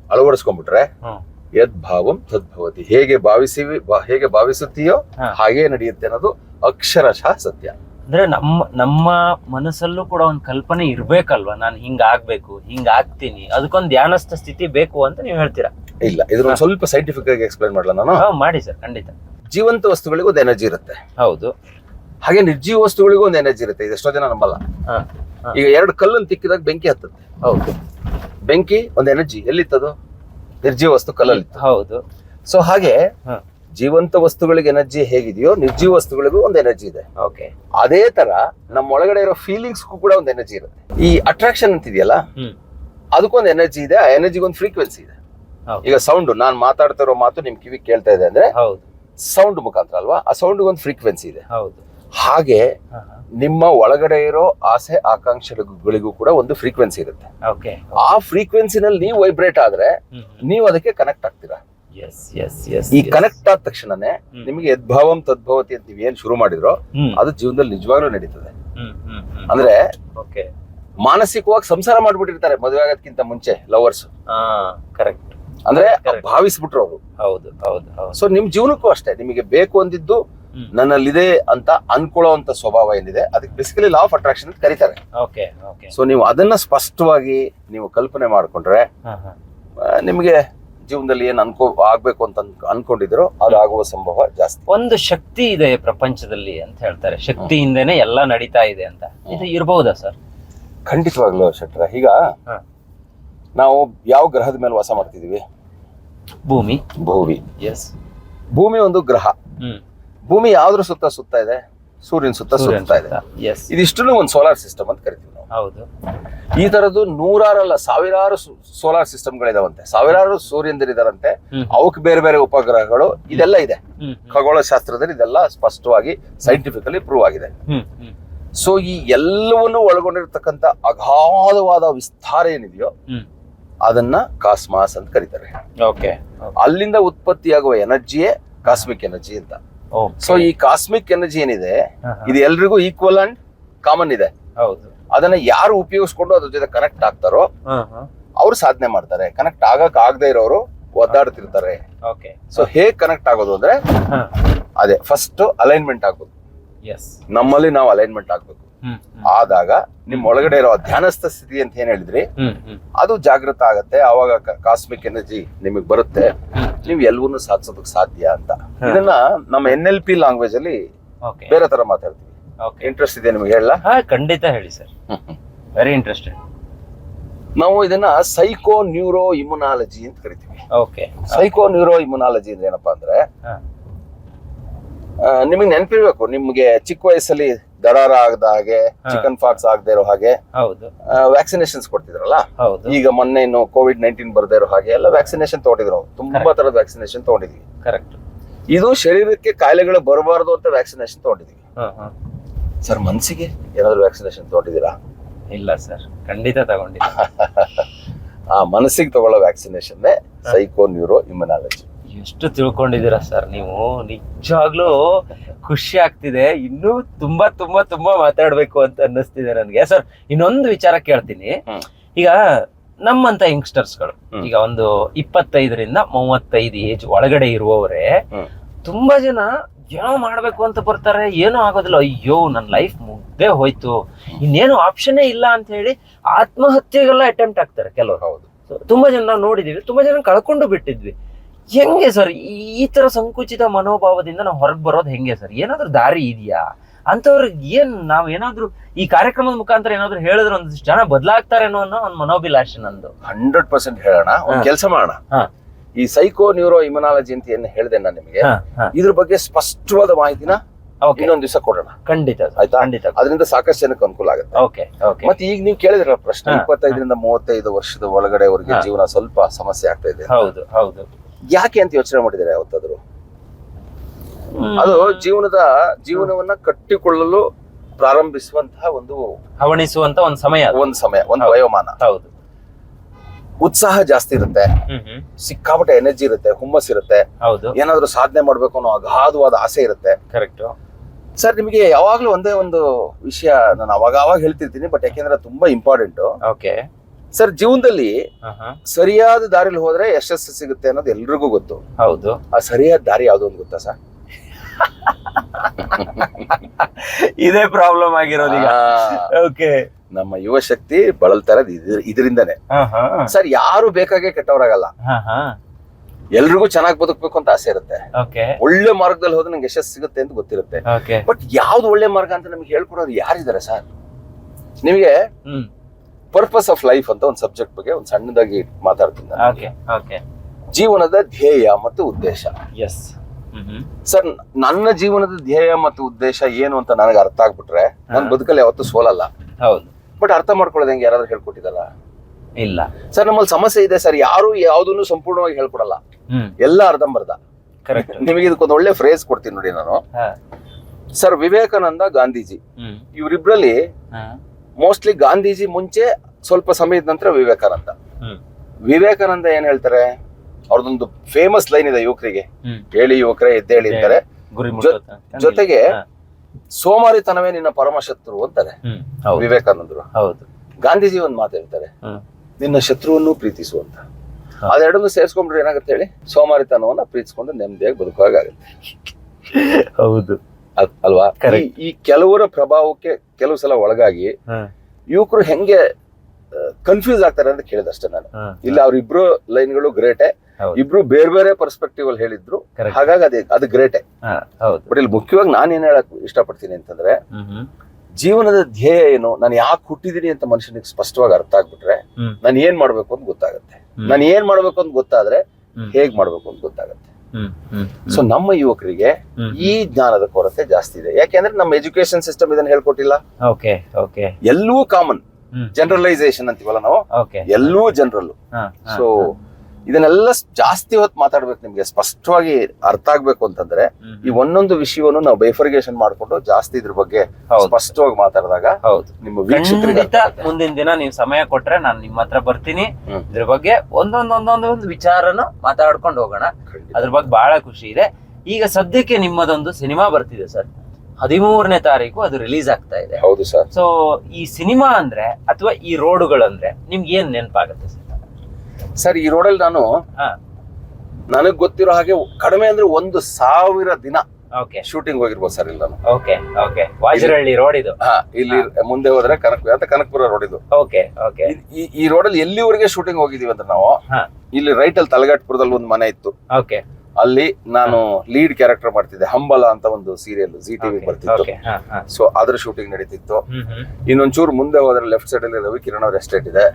ಅಳವಡಿಸ್ಕೊಂಡ್ಬಿಟ್ರೆ ಯದ್ ಯದ್ಭಾವಂ ತದ್ಭವತಿ. ಹೇಗೆ ಭಾವಿಸಿ ಹೇಗೆ ಭಾವಿಸುತ್ತೀಯೋ ಹಾಗೇ ನಡೆಯುತ್ತೆ ಅನ್ನೋದು ಅಕ್ಷರಶಃ ಸತ್ಯ ಅಂದ್ರೆ ನಮ್ಮ ನಮ್ಮ ಮನಸ್ಸಲ್ಲೂ ಕೂಡ ಒಂದು ಕಲ್ಪನೆ ಇರ್ಬೇಕಲ್ವಾ? ನಾನು ಹಿಂಗ ಆಗ್ಬೇಕು ಹಿಂಗ ಆಗ್ತೀನಿ ಅದಕ್ಕೊಂದ್ ಧ್ಯಾನಸ್ಥ ಸ್ಥಿತಿ ಬೇಕು ಅಂತ ನೀವು ಹೇಳ್ತೀರಾ? ಇಲ್ಲ ಇದ್ರ ಸ್ವಲ್ಪ ಸೈಂಟಿಫಿಕ್ ಆಗಿ ಎಕ್ಸ್ಪ್ಲೈನ್ ಮಾಡಲ್ಲ ನಾನು? ಹಾ, ಮಾಡಿ ಸರ್ ಖಂಡಿತ. ಜೀವಂತ ವಸ್ತುಗಳಿಗೂ ಒಂದು ಎನರ್ಜಿ ಇರುತ್ತೆ. ಹೌದು. ಹಾಗೆ ನಿರ್ಜೀವ ವಸ್ತುಗಳಿಗೂ ಒಂದು ಎನರ್ಜಿ ಇರುತ್ತೆ ಇದೆಷ್ಟೋ ಜನ ನಂಬಲ್ಲ. ಹಾ, ಹಾ. ಈಗ ಎರಡು ಕಲ್ಲನ್ನು ತಿಕ್ಕಿದಾಗ ಬೆಂಕಿ ಹತ್ತುತ್ತೆ. ಹೌದು. ಬೆಂಕಿ ಒಂದು ಎನರ್ಜಿ ಎಲ್ಲಿತ್ತದು? ನಿರ್ಜೀವ ವಸ್ತು ಕಲ್ಲಲ್ಲಿ ಹೌದು. ಸೊ ಹಾಗೆ ಹಾ. ಜೀವಂತ ವಸ್ತುಗಳಿಗೆ ಎನರ್ಜಿ ಹೇಗಿದೆಯೋ ನಿರ್ಜೀವ ವಸ್ತುಗಳಿಗೂ ಒಂದು ಎನರ್ಜಿ ಇದೆ. ಓಕೆ ಅದೇ ತರ ನಮ್ಮ ಒಳಗಡೆ ಇರೋ ಫೀಲಿಂಗ್ಸ್ಗೂ ಕೂಡ ಒಂದು ಎನರ್ಜಿ ಇರುತ್ತೆ. ಈ ಅಟ್ರಾಕ್ಷನ್ ಅಂತಿದೆಯಲ್ಲ ಅದಕ್ಕೊಂದು ಎನರ್ಜಿ ಇದೆ ಆ ಎನರ್ಜಿಗೆ ಒಂದು ಫ್ರೀಕ್ವೆನ್ಸಿ ಇದೆ. ಈಗ ಸೌಂಡ್ ನಾನು ಮಾತಾಡ್ತಾ ಇರೋ ಮಾತು ನಿಮ್ ಕಿವಿ ಕೇಳ್ತಾ ಇದೆ ಅಂದ್ರೆ ಸೌಂಡ್ ಮುಖಾಂತರ ಅಲ್ವಾ? ಆ ಸೌಂಡ್ ಒಂದು ಫ್ರೀಕ್ವೆನ್ಸಿ ಇದೆ. ಹಾಗೆ. ನಿಮ್ಮ ಒಳಗಡೆ ಇರೋ ಆಸೆ ಆಕಾಂಕ್ಷೆಗಳಿಗೂ ಕೂಡ ಒಂದು ಫ್ರೀಕ್ವೆನ್ಸಿ ಇರುತ್ತೆ. ಓಕೆ ಆ ಫ್ರೀಕ್ವೆನ್ಸಿನಲ್ಲಿ ನೀವು ವೈಬ್ರೇಟ್ ಆದ್ರೆ ನೀವು ಅದಕ್ಕೆ ಕನೆಕ್ಟ್ ಆಗ್ತೀರಾ? ಈ ಕನೆಕ್ಟ್ ಆದ ತಕ್ಷಣನೇ. ನಿಮಗೆ ಯದ್ಭಾವಂ ತದ್ಭವತಿ ಅಂತ ನೀವು ಏನ್ ಶುರು ಮಾಡಿದ್ರೋ ಅದು ಜೀವನದಲ್ಲಿ ನಿಜವಾಗ್ಲೂ ನಡೀತದೆ. ಅಂದ್ರೆ ಓಕೆ ಮಾನಸಿಕವಾಗಿ ಸಂಸಾರ ಮಾಡ್ಬಿಟ್ಟಿರ್ತಾರೆ ಮದುವೆ ಆಗೋದಕ್ಕಿಂತ ಮುಂಚೆ ಲವರ್ಸ್ ಕರೆಕ್ಟ್ ಅಂದ್ರೆ. ಭಾವಿಸ್ಬಿಟ್ರು ಅವರು. ಹೌದು ಹೌದು ಸೊ ನಿಮ್ ಜೀವನಕ್ಕೂ ಅಷ್ಟೇ ನಿಮಗೆ ಬೇಕು ಅಂದಿದ್ದು. ನನ್ನಲ್ಲಿದೆ ಅಂತ ಅನ್ಕೊಳ್ಳೋ ಅಂತ ಸ್ವಭಾವ ಏನಿದೆ ಅದಕ್ಕೆ ಬೇಸಿಕಲಿ ಲಾ ಆಫ್ ಅಟ್ರಾಕ್ಷನ್ ಅಂತ ಕರೀತಾರೆ. ಸೊ ನೀವು ಅದನ್ನ ಸ್ಪಷ್ಟವಾಗಿ ನೀವು ಕಲ್ಪನೆ ಮಾಡ್ಕೊಂಡ್ರೆ ನಿಮಗೆ ಜೀವನದಲ್ಲಿ ಏನ್ ಅನ್ಕೋ ಆಗ್ಬೇಕು ಅಂತ ಅನ್ಕೊಂಡಿದ್ರು ಅದಾಗುವ ಆಗುವ ಸಂಭವ ಜಾಸ್ತಿ. ಒಂದು ಶಕ್ತಿ ಇದೆ ಪ್ರಪಂಚದಲ್ಲಿ ಅಂತ ಹೇಳ್ತಾರೆ. ಶಕ್ತಿಯಿಂದನೇ ಎಲ್ಲ ನಡೀತಾ ಇದೆ ಅಂತ. ಇದು ಇರಬಹುದಾ ಸರ್? ಖಂಡಿತವಾಗ್ಲೂ ಶೆಟ್ರ ಈಗ ನಾವು ಯಾವ ಗ್ರಹದ ಮೇಲೆ ವಾಸ ಮಾಡ್ತಿದೀವಿ ಭೂಮಿ. ಭೂಮಿ. ಎಸ್ ಭೂಮಿ ಒಂದು ಗ್ರಹ. ಭೂಮಿ ಯಾವ್ದ್ರ ಸುತ್ತ ಸುತ್ತ ಇದೆ? ಸೂರ್ಯನ ಸುತ್ತ ಸುತ್ತ ಇದೆ. ಎಸ್ ಇದಿಷ್ಟು ಒಂದು ಸೋಲಾರ್ ಸಿಸ್ಟಮ್ ಅಂತ ಕರಿತೀವಿ ನಾವು. ಹೌದು. ಈ ತರದ್ದು ನೂರಾರಲ್ಲ ಸಾವಿರಾರು ಸೋಲಾರ್ ಸಿಸ್ಟಮ್ಗಳಿದಾವಂತೆ. ಸಾವಿರಾರು ಸೂರ್ಯಂದಿರಿದಾರಂತೆ. ಹ್ಮ್. ಅವಕ್ಕೆ ಬೇರೆ ಬೇರೆ ಉಪಗ್ರಹಗಳು ಇದೆಲ್ಲ ಇದೆ. ಖಗೋಳ ಶಾಸ್ತ್ರದಲ್ಲಿ ಇದೆಲ್ಲ ಸ್ಪಷ್ಟವಾಗಿ ಸೈಂಟಿಫಿಕಲಿ ಪ್ರೂವ್ ಆಗಿದೆ. ಸೊ ಈ ಎಲ್ಲವನ್ನು ಒಳಗೊಂಡಿರ್ತಕ್ಕಂಥ ಅಗಾಧವಾದ ವಿಸ್ತಾರ ಏನಿದೆಯೋ ಅದನ್ನ ಕಾಸ್ಮಾಸ್ ಅಂತ ಕರೀತಾರೆ. ಓಕೆ. ಅಲ್ಲಿಂದ ಉತ್ಪತ್ತಿಯಾಗುವ ಎನರ್ಜಿಯೇ ಕಾಸ್ಮಿಕ್ ಎನರ್ಜಿ ಅಂತ. ಸೊ ಈ ಕಾಸ್ಮಿಕ್ ಎನರ್ಜಿ ಏನಿದೆ ಇದು ಎಲ್ರಿಗೂ ಈಕ್ವಲ್ ಅಂಡ್ ಕಾಮನ್ ಇದೆ. ಹೌದು. ಅದನ್ನ ಯಾರು ಉಪಯೋಗಿಸ್ಕೊಂಡು ಅದ್ರ ಜೊತೆ ಕನೆಕ್ಟ್ ಆಗ್ತಾರೋ ಅವ್ರು ಸಾಧನೆ ಮಾಡ್ತಾರೆ. ಕನೆಕ್ಟ್ ಆಗಕ್ ಆಗದೆ ಇರೋರು ಒದ್ದಾಡ್ತಿರ್ತಾರೆ. ಸೊ ಹೇಗ್ ಕನೆಕ್ಟ್ ಆಗೋದು ಅಂದ್ರೆ ಅದೇ ಫಸ್ಟ್ ಅಲೈನ್ಮೆಂಟ್ ಆಗ್ಬೇಕು. ಎಸ್ ನಮ್ಮಲ್ಲಿ ನಾವು ಅಲೈನ್ಮೆಂಟ್ ಆಗ್ಬೇಕು. ಆದಾಗ ನಿಮ್ ಒಳಗಡೆ ಇರೋ ಧ್ಯಾನಸ್ಥ ಸ್ಥಿತಿ ಅಂತ ಏನ್ ಹೇಳಿದ್ರಿ? ಅದು ಜಾಗೃತ ಆಗತ್ತೆ. ಅವಾಗ ಕಾಸ್ಮಿಕ್ ಎನರ್ಜಿ ನಿಮಗ್ ಬರುತ್ತೆ. ನೀವು ಎಲ್ಲವನ್ನೂ ಸಾಧಿಸೋದಕ್ ಸಾಧ್ಯ ಅಂತ. ಇದನ್ನ ನಮ್ಮ ಎನ್ ಎಲ್ ಪಿ ಲ್ಯಾಂಗ್ವೇಜ್ ಅಲ್ಲಿ ಬೇರೆ ತರ ಮಾತಾಡ್ತೀವಿ. ಇಂಟ್ರೆಸ್ಟ್ ಇದೆ ನಿಮಗೆ ಹೇಳ ಹಾ ಖಂಡಿತ ಹೇಳಿ ಸರ್. ವೆರಿ ಇಂಟ್ರೆಸ್ಟೆಡ್ ನಾವು ಇದನ್ನ ಸೈಕೋ ನ್ಯೂರೋ ಇಮ್ಯುನಾಲಜಿ ಅಂತ ಕರಿತೀವಿ. ಓಕೆ ಸೈಕೋ ನ್ಯೂರೋ ಇಮ್ಯುನಾಲಜಿ ಅಂದ್ರೆ ಏನಪ್ಪಾ ಅಂದ್ರೆ. ನಿಮಗೆ ನೆನಪಿರ್ಬೇಕು ನಿಮ್ಗೆ ಚಿಕ್ಕ ವಯಸ್ಸಲ್ಲಿ ದಡಾರ ಆಗದ ಹಾಗೆ ಚಿಕನ್ ಫಾಕ್ಸ್ ಆಗದೆ ಇರೋ ಹಾಗೆ ವ್ಯಾಕ್ಸಿನೇಷನ್ಸ್ ಕೊಡ್ತಿದ್ರಲ್ಲ? ಹೌದು. ಈಗ ಮೊನ್ನೆ ಇನ್ನು ಕೋವಿಡ್ ನೈನ್ಟೀನ್ ಬರದೇ ಇರೋ ಹಾಗೆ ಎಲ್ಲ ವ್ಯಾಕ್ಸಿನೇಷನ್ ತಗೊಂಡಿದ್ರು. ತುಂಬಾ. ತರದ ವ್ಯಾಕ್ಸಿನೇಷನ್ ತಗೊಂಡಿದೀವಿ. ಕರೆಕ್ಟ್ ಇದು ಶರೀರಕ್ಕೆ ಕಾಯಿಲೆಗಳು ಬರಬಾರದು ಅಂತ ವ್ಯಾಕ್ಸಿನೇಷನ್ ತಗೊಂಡಿದ್ವಿ. ಸರ್ ಮನಸ್ಸಿಗೆ ಏನಾದ್ರು ವ್ಯಾಕ್ಸಿನೇಷನ್ ತೊಗೊಂಡಿದ್ದೀರಾ? ಇಲ್ಲ ಸರ್ ಖಂಡಿತ ತಗೊಂಡಿಲ್ಲ. ಆ ಮನಸ್ಸಿಗೆ ತಗೊಳ್ಳೋ ವ್ಯಾಕ್ಸಿನೇಷನ್ ಸೈಕೋ ನ್ಯೂರೋ ಇಮ್ಯುನಾಲಜಿ ಎಷ್ಟು ತಿಳ್ಕೊಂಡಿದ್ದೀರಾ ಸರ್ ನೀವು ನಿಜವಾಗ್ಲೂ ಖುಷಿ ಆಗ್ತಿದೆ. ಇನ್ನೂ ತುಂಬಾ ತುಂಬಾ ತುಂಬಾ ಮಾತಾಡ್ಬೇಕು ಅಂತ ಅನ್ನಿಸ್ತಿದೆ ನನಗೆ. ಸರ್ ಇನ್ನೊಂದು ವಿಚಾರ ಕೇಳ್ತೀನಿ. ಈಗ ನಮ್ಮಂತ ಯಂಗ್ಸ್ಟರ್ಸ್ಗಳು. ಈಗ ಒಂದು ಇಪ್ಪತ್ತೈದರಿಂದ ಮೂವತ್ತೈದು ಏಜ್ ಒಳಗಡೆ ಇರುವವರೇ ತುಂಬಾ ಜನ ಏನೋ ಮಾಡ್ಬೇಕು ಅಂತ ಬರ್ತಾರೆ ಏನೂ ಆಗೋದಿಲ್ಲ. ಅಯ್ಯೋ ನನ್ನ ಲೈಫ್ ಮುಗ್ದೇ ಹೋಯ್ತು. ಇನ್ನೇನು ಆಪ್ಷನ್ನೇ ಇಲ್ಲ ಅಂತ ಹೇಳಿ ಆತ್ಮಹತ್ಯೆಗೆಲ್ಲ ಅಟೆಂಪ್ಟ್ ಆಗ್ತಾರೆ ಕೆಲವರು. ಹೌದು. ತುಂಬಾ ಜನ ನಾವು ನೋಡಿದೀವಿ. ತುಂಬಾ ಜನ ಕಳ್ಕೊಂಡು ಬಿಟ್ಟಿದ್ವಿ. ಹೆಂಗೆ ಸರ್? ಈ ತರ ಸಂಕುಚಿತ ಮನೋಭಾವದಿಂದ ನಾವು ಹೊರಗೆ ಬರೋದು ಹೆಂಗೆ ಸರ್? ಏನಾದ್ರೂ ದಾರಿ ಇದೆಯಾ? ಅಂತವ್ರಿಗೆ ಏನ್ ನಾವ್ ಏನಾದ್ರೂ ಈ ಕಾರ್ಯಕ್ರಮದ ಮುಖಾಂತರ ಏನಾದ್ರೂ ಹೇಳಿದ್ರೆ ಒಂದಿಷ್ಟು ಜನ ಬದಲಾಗ್ತಾರೇನೋ ಅನ್ನೋ ಒಂದು ಮನೋಭಿಲಾಷೆ ನಂದು. ಹಂಡ್ರೆಡ್ ಪರ್ಸೆಂಟ್ ಹೇಳೋಣ. ಒಂದ್. ಕೆಲಸ ಮಾಡೋಣ. ಈ ಸೈಕೋ ನ್ಯೂರೋ ಇಮ್ಯುನಾಲಜಿ ಅಂತ ಏನ್ ಹೇಳಿದೆ ನಾನು ನಿಮಗೆ. ಇದ್ರ ಬಗ್ಗೆ ಸ್ಪಷ್ಟವಾದ ಮಾಹಿತಿನ ಇನ್ನೊಂದು ಇನ್ನೊಂದ್ ದಿವಸ ಕೊಡೋಣ. ಖಂಡಿತ ಆಯ್ತಾ? ಖಂಡಿತ ಅದರಿಂದ ಸಾಕಷ್ಟು ಜನಕ್ಕೆ ಅನುಕೂಲ ಆಗುತ್ತೆ. ಓಕೆ ಓಕೆ ಮತ್ತೆ ಈಗ ನೀವು ಕೇಳಿದ್ರ ಪ್ರಶ್ನೆ. ಇಪ್ಪತ್ತೈದರಿಂದ ಮೂವತ್ತೈದು ವರ್ಷದ ಒಳಗಡೆ ಅವರಿಗೆ ಜೀವನ ಸ್ವಲ್ಪ ಸಮಸ್ಯೆ ಆಗ್ತಾ ಇದೆ ಹೌದು ಹೌದು. ಯಾಕೆ ಅಂತ ಯೋಚನೆ ಮಾಡಿದ್ದಾರೆ ಯಾವತ್ತಾದ್ರು? ಅದು ಜೀವನದ ಜೀವನವನ್ನ ಕಟ್ಟಿಕೊಳ್ಳಲು ಪ್ರಾರಂಭಿಸುವಂತಹ ಒಂದು ಹವಣಿಸುವಂತ ಒಂದು ಸಮಯ. ಒಂದು ಸಮಯ ಒಂದು. ವಯೋಮಾನ. ಹೌದು. ಉತ್ಸಾಹ ಜಾಸ್ತಿ ಇರುತ್ತೆ. ಸಿಕ್ಕಾಪಟ್ಟೆ ಎನರ್ಜಿ ಇರುತ್ತೆ ಹುಮ್ಮಸ್ ಇರುತ್ತೆ. ಹೌದು. ಏನಾದ್ರೂ ಸಾಧನೆ ಮಾಡ್ಬೇಕು ಅನ್ನೋ ಅಗಾಧವಾದ ಆಸೆ ಇರುತ್ತೆ. ಕರೆಕ್ಟ್ ಸರ್ ನಿಮಗೆ ಯಾವಾಗ್ಲೂ ಒಂದೇ ಒಂದು ವಿಷಯ ನಾನು ಅವಾಗ ಅವಾಗ ಹೇಳ್ತಿರ್ತೀನಿ ಬಟ್ ಯಾಕೆಂದ್ರೆ ತುಂಬಾ ಇಂಪಾರ್ಟೆಂಟ್ ಓಕೆ ಸರ್ ಜೀವನದಲ್ಲಿ ಸರಿಯಾದ ದಾರಿಲಿ ಹೋದ್ರೆ ಯಶಸ್ಸು ಸಿಗುತ್ತೆ ಅನ್ನೋದು ಎಲ್ರಿಗೂ ಗೊತ್ತು. ಹೌದು. ಆ ಸರಿಯಾದ ದಾರಿ ಯಾವ್ದು ಅಂತ ಗೊತ್ತಾ ಸರ್ ಇದೇ ಪ್ರಾಬ್ಲಮ್ ಆಗಿರೋದು ಈಗ. ಓಕೆ ನಮ್ಮ ಯುವ ಶಕ್ತಿ ಬಳಲ್ತಾ ಇರೋದು ಇದ್ರ- ಇದರಿಂದನೇ. ಸರ್ ಯಾರು ಬೇಕಾಗೆ ಕೆಟ್ಟವರಾಗಲ್ಲ. ಎಲ್ರಿಗೂ ಚೆನ್ನಾಗಿ ಬದುಕಬೇಕು ಅಂತ ಆಸೆ ಇರುತ್ತೆ. ಓಕೆ. ಒಳ್ಳೆ ಮಾರ್ಗದಲ್ಲಿ ಹೋದ್ರೆ ನಂಗೆ ಯಶಸ್ಸು ಸಿಗುತ್ತೆ ಅಂತ ಗೊತ್ತಿರುತ್ತೆ. ಓಕೆ. ಬಟ್ ಯಾವ್ದು ಒಳ್ಳೆ ಮಾರ್ಗ ಅಂತ ನಮ್ಗೆ ಹೇಳ್ಕೊಡೋದು ಯಾರಿದ್ದಾರೆ ಸರ್? ನಿಮಗೆ ಹ್ಮ್. ಪರ್ಪಸ್ ಆಫ್ ಲೈಫ್ ಅಂತ ಒಂದು ಸಬ್ಜೆಕ್ಟ್ ಬಗ್ಗೆ ಒಂದು ಸಣ್ಣದಾಗಿ ಮಾತಾಡ್ತೀನಿ ನಾನು. Okay okay. ಜೀವನದ ಧ್ಯೇಯ ಮತ್ತು ಉದ್ದೇಶ. ಎಸ್ ಹ್ಮ್ ಸರ್ ನನ್ನ ಜೀವನದ ಧ್ಯೇಯ ಮತ್ತು ಉದ್ದೇಶ ಏನು ಅಂತ ನನಗೆ ಅರ್ಥ ಆಗ್ಬಿಟ್ರೆ ನನ್ನ. ಬದುಕಲ್ಲಿ ಯಾವತ್ತೂ ಸೋಲಲ್ಲ. ಹೌದು. ಬಟ್ ಅರ್ಥ ಮಾಡ್ಕೊಳ್ಳೋದು ಹೆಂಗೆ? ಯಾರಾದ್ರೂ ಹೇಳ್ಕೊಟ್ಟಿದಲ್ಲ ಇಲ್ಲ. ಸರ್ ನಮ್ಮಲ್ಲಿ ಸಮಸ್ಯೆ ಇದೆ ಸರ್. ಯಾರು ಯಾವ್ದನ್ನು ಸಂಪೂರ್ಣವಾಗಿ ಹೇಳ್ಕೊಡಲ್ಲ. ಎಲ್ಲ ಅರ್ಧಂಬರ್ಧ. ಕರೆಕ್ಟ್ ನಿಮಗೆ ಇದಕ್ಕೊಂದು ಒಳ್ಳೆ ಫ್ರೇಸ್ ಕೊಡ್ತೀನಿ ನೋಡಿ ನಾನು. ಸರ್ ವಿವೇಕಾನಂದ ಗಾಂಧೀಜಿ. ಇವರಿಬ್ಬರಲ್ಲಿ ಇವರಿಬ್ರಲ್ಲಿ ಮೋಸ್ಟ್ಲಿ ಗಾಂಧೀಜಿ ಮುಂಚೆ ಸ್ವಲ್ಪ ಸಮಯದ ನಂತರ ವಿವೇಕಾನಂದ. ವಿವೇಕಾನಂದ ಏನ್ ಹೇಳ್ತಾರೆ? ಅವ್ರದೊಂದು ಫೇಮಸ್ ಲೈನ್ ಇದೆ ಯುವಕರಿಗೆ. ಹೇಳಿ ಯುವಕರೇ ಎದ್ದೇಳಿ ಅಂತಾರೆ? ಜೊತೆಗೆ. ಸೋಮಾರಿತನವೇ ನಿನ್ನ ಪರಮಶತ್ರು ಅಂತಾರೆ ಹೌದು. ವಿವೇಕಾನಂದರು. ಹೌದು. ಗಾಂಧೀಜಿ ಒಂದ್ ಮಾತು ಹೇಳ್ತಾರೆ. ನಿನ್ನ ಶತ್ರುವನ್ನು ಪ್ರೀತಿಸುವಂತ. ಅದೆರಡನ್ನು ಸೇರಿಸ್ಕೊಂಡ್ರೆ ಏನಾಗುತ್ತೆ ಹೇಳಿ? ಸೋಮಾರಿತನವನ್ನ ಪ್ರೀತಿಸ್ಕೊಂಡು ನೆಮ್ಮದಿಯಾಗಿ ಬದುಕುವಾಗುತ್ತೆ ಹೌದು. ಅಲ್ವಾ? ಈ- ಕೆಲವರ ಪ್ರಭಾವಕ್ಕೆ ಕೆಲವು ಸಲ ಒಳಗಾಗಿ ಯುವಕರು ಹೆಂಗೆ ಕನ್ಫ್ಯೂಸ್ ಆಗ್ತಾರೆ ಅಂತ ಕೇಳಿದಷ್ಟೇ ನಾನು. ಇಲ್ಲ ಅವ್ರಿಬ್ರು ಲೈನ್ಗಳು ಗ್ರೇಟೆ. ಇಬ್ರು ಬೇರೆ ಬೇರೆ ಪರ್ಸ್ಪೆಕ್ಟಿವ್ ಅಲ್ಲಿ ಹೇಳಿದ್ರು. ಹಾಗಾಗಿ ಅದೇ ಅದು ಗ್ರೇಟೆ ಬಟ್ ಇಲ್ಲಿ ಮುಖ್ಯವಾಗಿ ನಾನು ಏನ್ ಹೇಳಕ್ ಇಷ್ಟಪಡ್ತೀನಿ ಅಂತಂದ್ರೆ ಜೀವನದ ಧ್ಯೇಯ ಏನು ನಾನು ಯಾಕೆ ಹುಟ್ಟಿದೀನಿ ಅಂತ ಮನುಷ್ಯನಿಗೆ ಸ್ಪಷ್ಟವಾಗಿ ಅರ್ಥ ಆಗ್ಬಿಟ್ರೆ. ನಾನು ಏನ್ ಮಾಡ್ಬೇಕು ಅಂತ ಗೊತ್ತಾಗುತ್ತೆ. ನಾನು ಏನ್ ಮಾಡ್ಬೇಕು ಅಂತ ಗೊತ್ತಾದ್ರೆ. ಹೇಗ್ ಮಾಡ್ಬೇಕು ಅಂತ ಗೊತ್ತಾಗುತ್ತೆ. ಸೊ ನಮ್ಮ ಯುವಕರಿಗೆ ಈ ಜ್ಞಾನದ ಕೊರತೆ ಜಾಸ್ತಿ ಇದೆ. ಯಾಕೆಂದ್ರೆ ನಮ್ಮ ಎಜುಕೇಶನ್ ಸಿಸ್ಟಮ್ ಇದನ್ನ ಹೇಳ್ಕೊಟ್ಟಿಲ್ಲ. ಎಲ್ಲೂ ಎಲ್ಲವೂ ಕಾಮನ್ ಜನರಲೈಸೇಷನ್ ಅಂತೀವಲ್ಲ ನಾವು. ಎಲ್ಲೂ ಎಲ್ಲವೂ ಜನರಲ್ ಸೊ ಇದನ್ನೆಲ್ಲ ಜಾಸ್ತಿ ಹೊತ್ತು ಮಾತಾಡ್ಬೇಕು ನಿಮ್ಗೆ ಸ್ಪಷ್ಟವಾಗಿ ಅರ್ಥ ಆಗ್ಬೇಕು ಅಂತಂದ್ರೆ ಈ ಒಂದೊಂದು ವಿಷಯವನ್ನು ನಾವು ಬೈಫರ್ಗೇಷನ್ ಮಾಡ್ಕೊಂಡು ಜಾಸ್ತಿ ಇದ್ರ ಬಗ್ಗೆ ಸ್ಪಷ್ಟವಾಗಿ ಮಾತಾಡಿದಾಗ ಹೌದು. ನಿಮ್ಮ ವೀಕ್ಷಕರಿಗೆ ಖಂಡಿತ ಮುಂದಿನ ದಿನ ನೀವು ಸಮಯ ಕೊಟ್ರೆ ನಾನು ನಿಮ್ಮ ಹತ್ರ ಬರ್ತೀನಿ. ಇದ್ರ ಬಗ್ಗೆ ಒಂದೊಂದೊಂದೊಂದೊಂದು ಒಂದೊಂದು ಒಂದು ವಿಚಾರನ ಮಾತಾಡ್ಕೊಂಡು ಹೋಗೋಣ. ಅದ್ರ ಬಗ್ಗೆ ಬಹಳ ಖುಷಿ ಇದೆ. ಈಗ ಸದ್ಯಕ್ಕೆ ನಿಮ್ಮದೊಂದು ಸಿನಿಮಾ ಬರ್ತಿದೆ ಸರ್. ಹದಿಮೂರನೇ ತಾರೀಕು ಅದು ರಿಲೀಸ್ ಆಗ್ತಾ ಇದೆ. ಹೌದು ಸರ್. ಸೊ ಈ ಸಿನಿಮಾ ಅಂದ್ರೆ ಅಥವಾ ಈ ರೋಡುಗಳಂದ್ರೆ ನಿಮ್ಗೆ ಏನ್ ನೆನಪಾಗುತ್ತೆ ಸರ್? ಸರ್ ಈ ರೋಡಲ್ಲಿ ನಾನು ಹಾ. ನನಗ್ ಗೊತ್ತಿರೋ ಹಾಗೆ ಕಡಿಮೆ ಅಂದ್ರೆ ಒಂದು ಸಾವಿರ ದಿನ ಓಕೆ. ಶೂಟಿಂಗ್ ಹೋಗಿರ್ಬೋದು ಸರ್ ಇಲ್ಲಿ ನಾನು. Okay okay. ವಾಜರಹಳ್ಳಿ ರೋಡ್ ಇದು? ಹಾ ಇಲ್ಲಿ ಮುಂದೆ ಹೋದ್ರೆ ಕನಕ್ ಅಂತ ಕನಕಪುರ ರೋಡ್ ಇದು. Okay okay. ಈ- ಈ ರೋಡಲ್ಲಿ ಎಲ್ಲಿವರೆಗೆ ಶೂಟಿಂಗ್ ಹೋಗಿದೀವಿ ಅಂದ್ರೆ ನಾವು. ಇಲ್ಲಿ ರೈಟ್ ಅಲ್ಲಿ ತಲಗಾಟ್ಪುರದಲ್ಲಿ ಒಂದು ಮನೆ ಇತ್ತು. ಓಕೆ. ಅಲ್ಲಿ ನಾನು ಲೀಡ್ ಕ್ಯಾರೆಕ್ಟರ್ ಮಾಡ್ತಿದ್ದೆ ಹಂಬಲ ಅಂತ ಒಂದು ಸೀರಿಯಲ್ ಜಿ ಟಿವಿ ಬರ್ತಿತ್ತು. ಸೊ ಅದ್ರ ಶೂಟಿಂಗ್ ನಡೀತಿತ್ತು. ಇನ್ನೊಂಚೂರು ಮುಂದೆ ಹೋದ್ರೆ ಲೆಫ್ಟ್ ಸೈಡ್ ಅಲ್ಲಿ ರವಿಕಿರಣ್ ಅವ್ರ ಎಸ್ಟೇಟ್ ಇದೆ.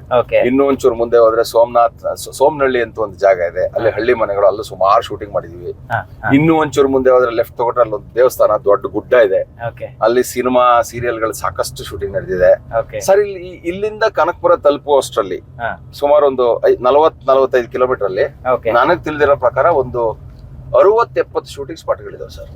ಇನ್ನೊಂಚೂರು ಮುಂದೆ ಹೋದ್ರೆ ಸೋಮನಾಥ್ ಸೋಮನಹಳ್ಳಿ ಅಂತ ಒಂದು ಜಾಗ ಇದೆ. ಅಲ್ಲಿ ಹಳ್ಳಿ ಮನೆಗಳು ಅಲ್ಲೂ ಸುಮಾರು ಶೂಟಿಂಗ್ ಮಾಡಿದೀವಿ. ಇನ್ನೂ ಒಂಚೂರು ಮುಂದೆ ಹೋದ್ರೆ ಲೆಫ್ಟ್ ತಗೊಂಡ್ರೆ ಅಲ್ಲೊಂದು ದೇವಸ್ಥಾನ ದೊಡ್ಡ ಗುಡ್ಡ ಇದೆ. ಓಕೆ ಅಲ್ಲಿ ಸಿನಿಮಾ ಸೀರಿಯಲ್ಗಳು ಸಾಕಷ್ಟು ಶೂಟಿಂಗ್ ನಡೆದಿದೆ. ಓಕೆ ಸರ್ ಇಲ್ಲಿ ಇಲ್ಲಿಂದ ಕನಕಪುರ ತಲುಪುವಷ್ಟರಲ್ಲಿ. ಸುಮಾರು ಒಂದು ನಲವತ್ ನಲವತ್ತೈದು ಕಿಲೋಮೀಟರ್ ಅಲ್ಲಿ ನನಗ್ ತಿಳಿದಿರೋ ಪ್ರಕಾರ ಒಂದು ಅರವತ್ ಎಪ್ಪತ್ತು ಶೂಟಿಂಗ್ ಸ್ಪಾಟ್ಗಳಿದಾವೆ ಸರ್.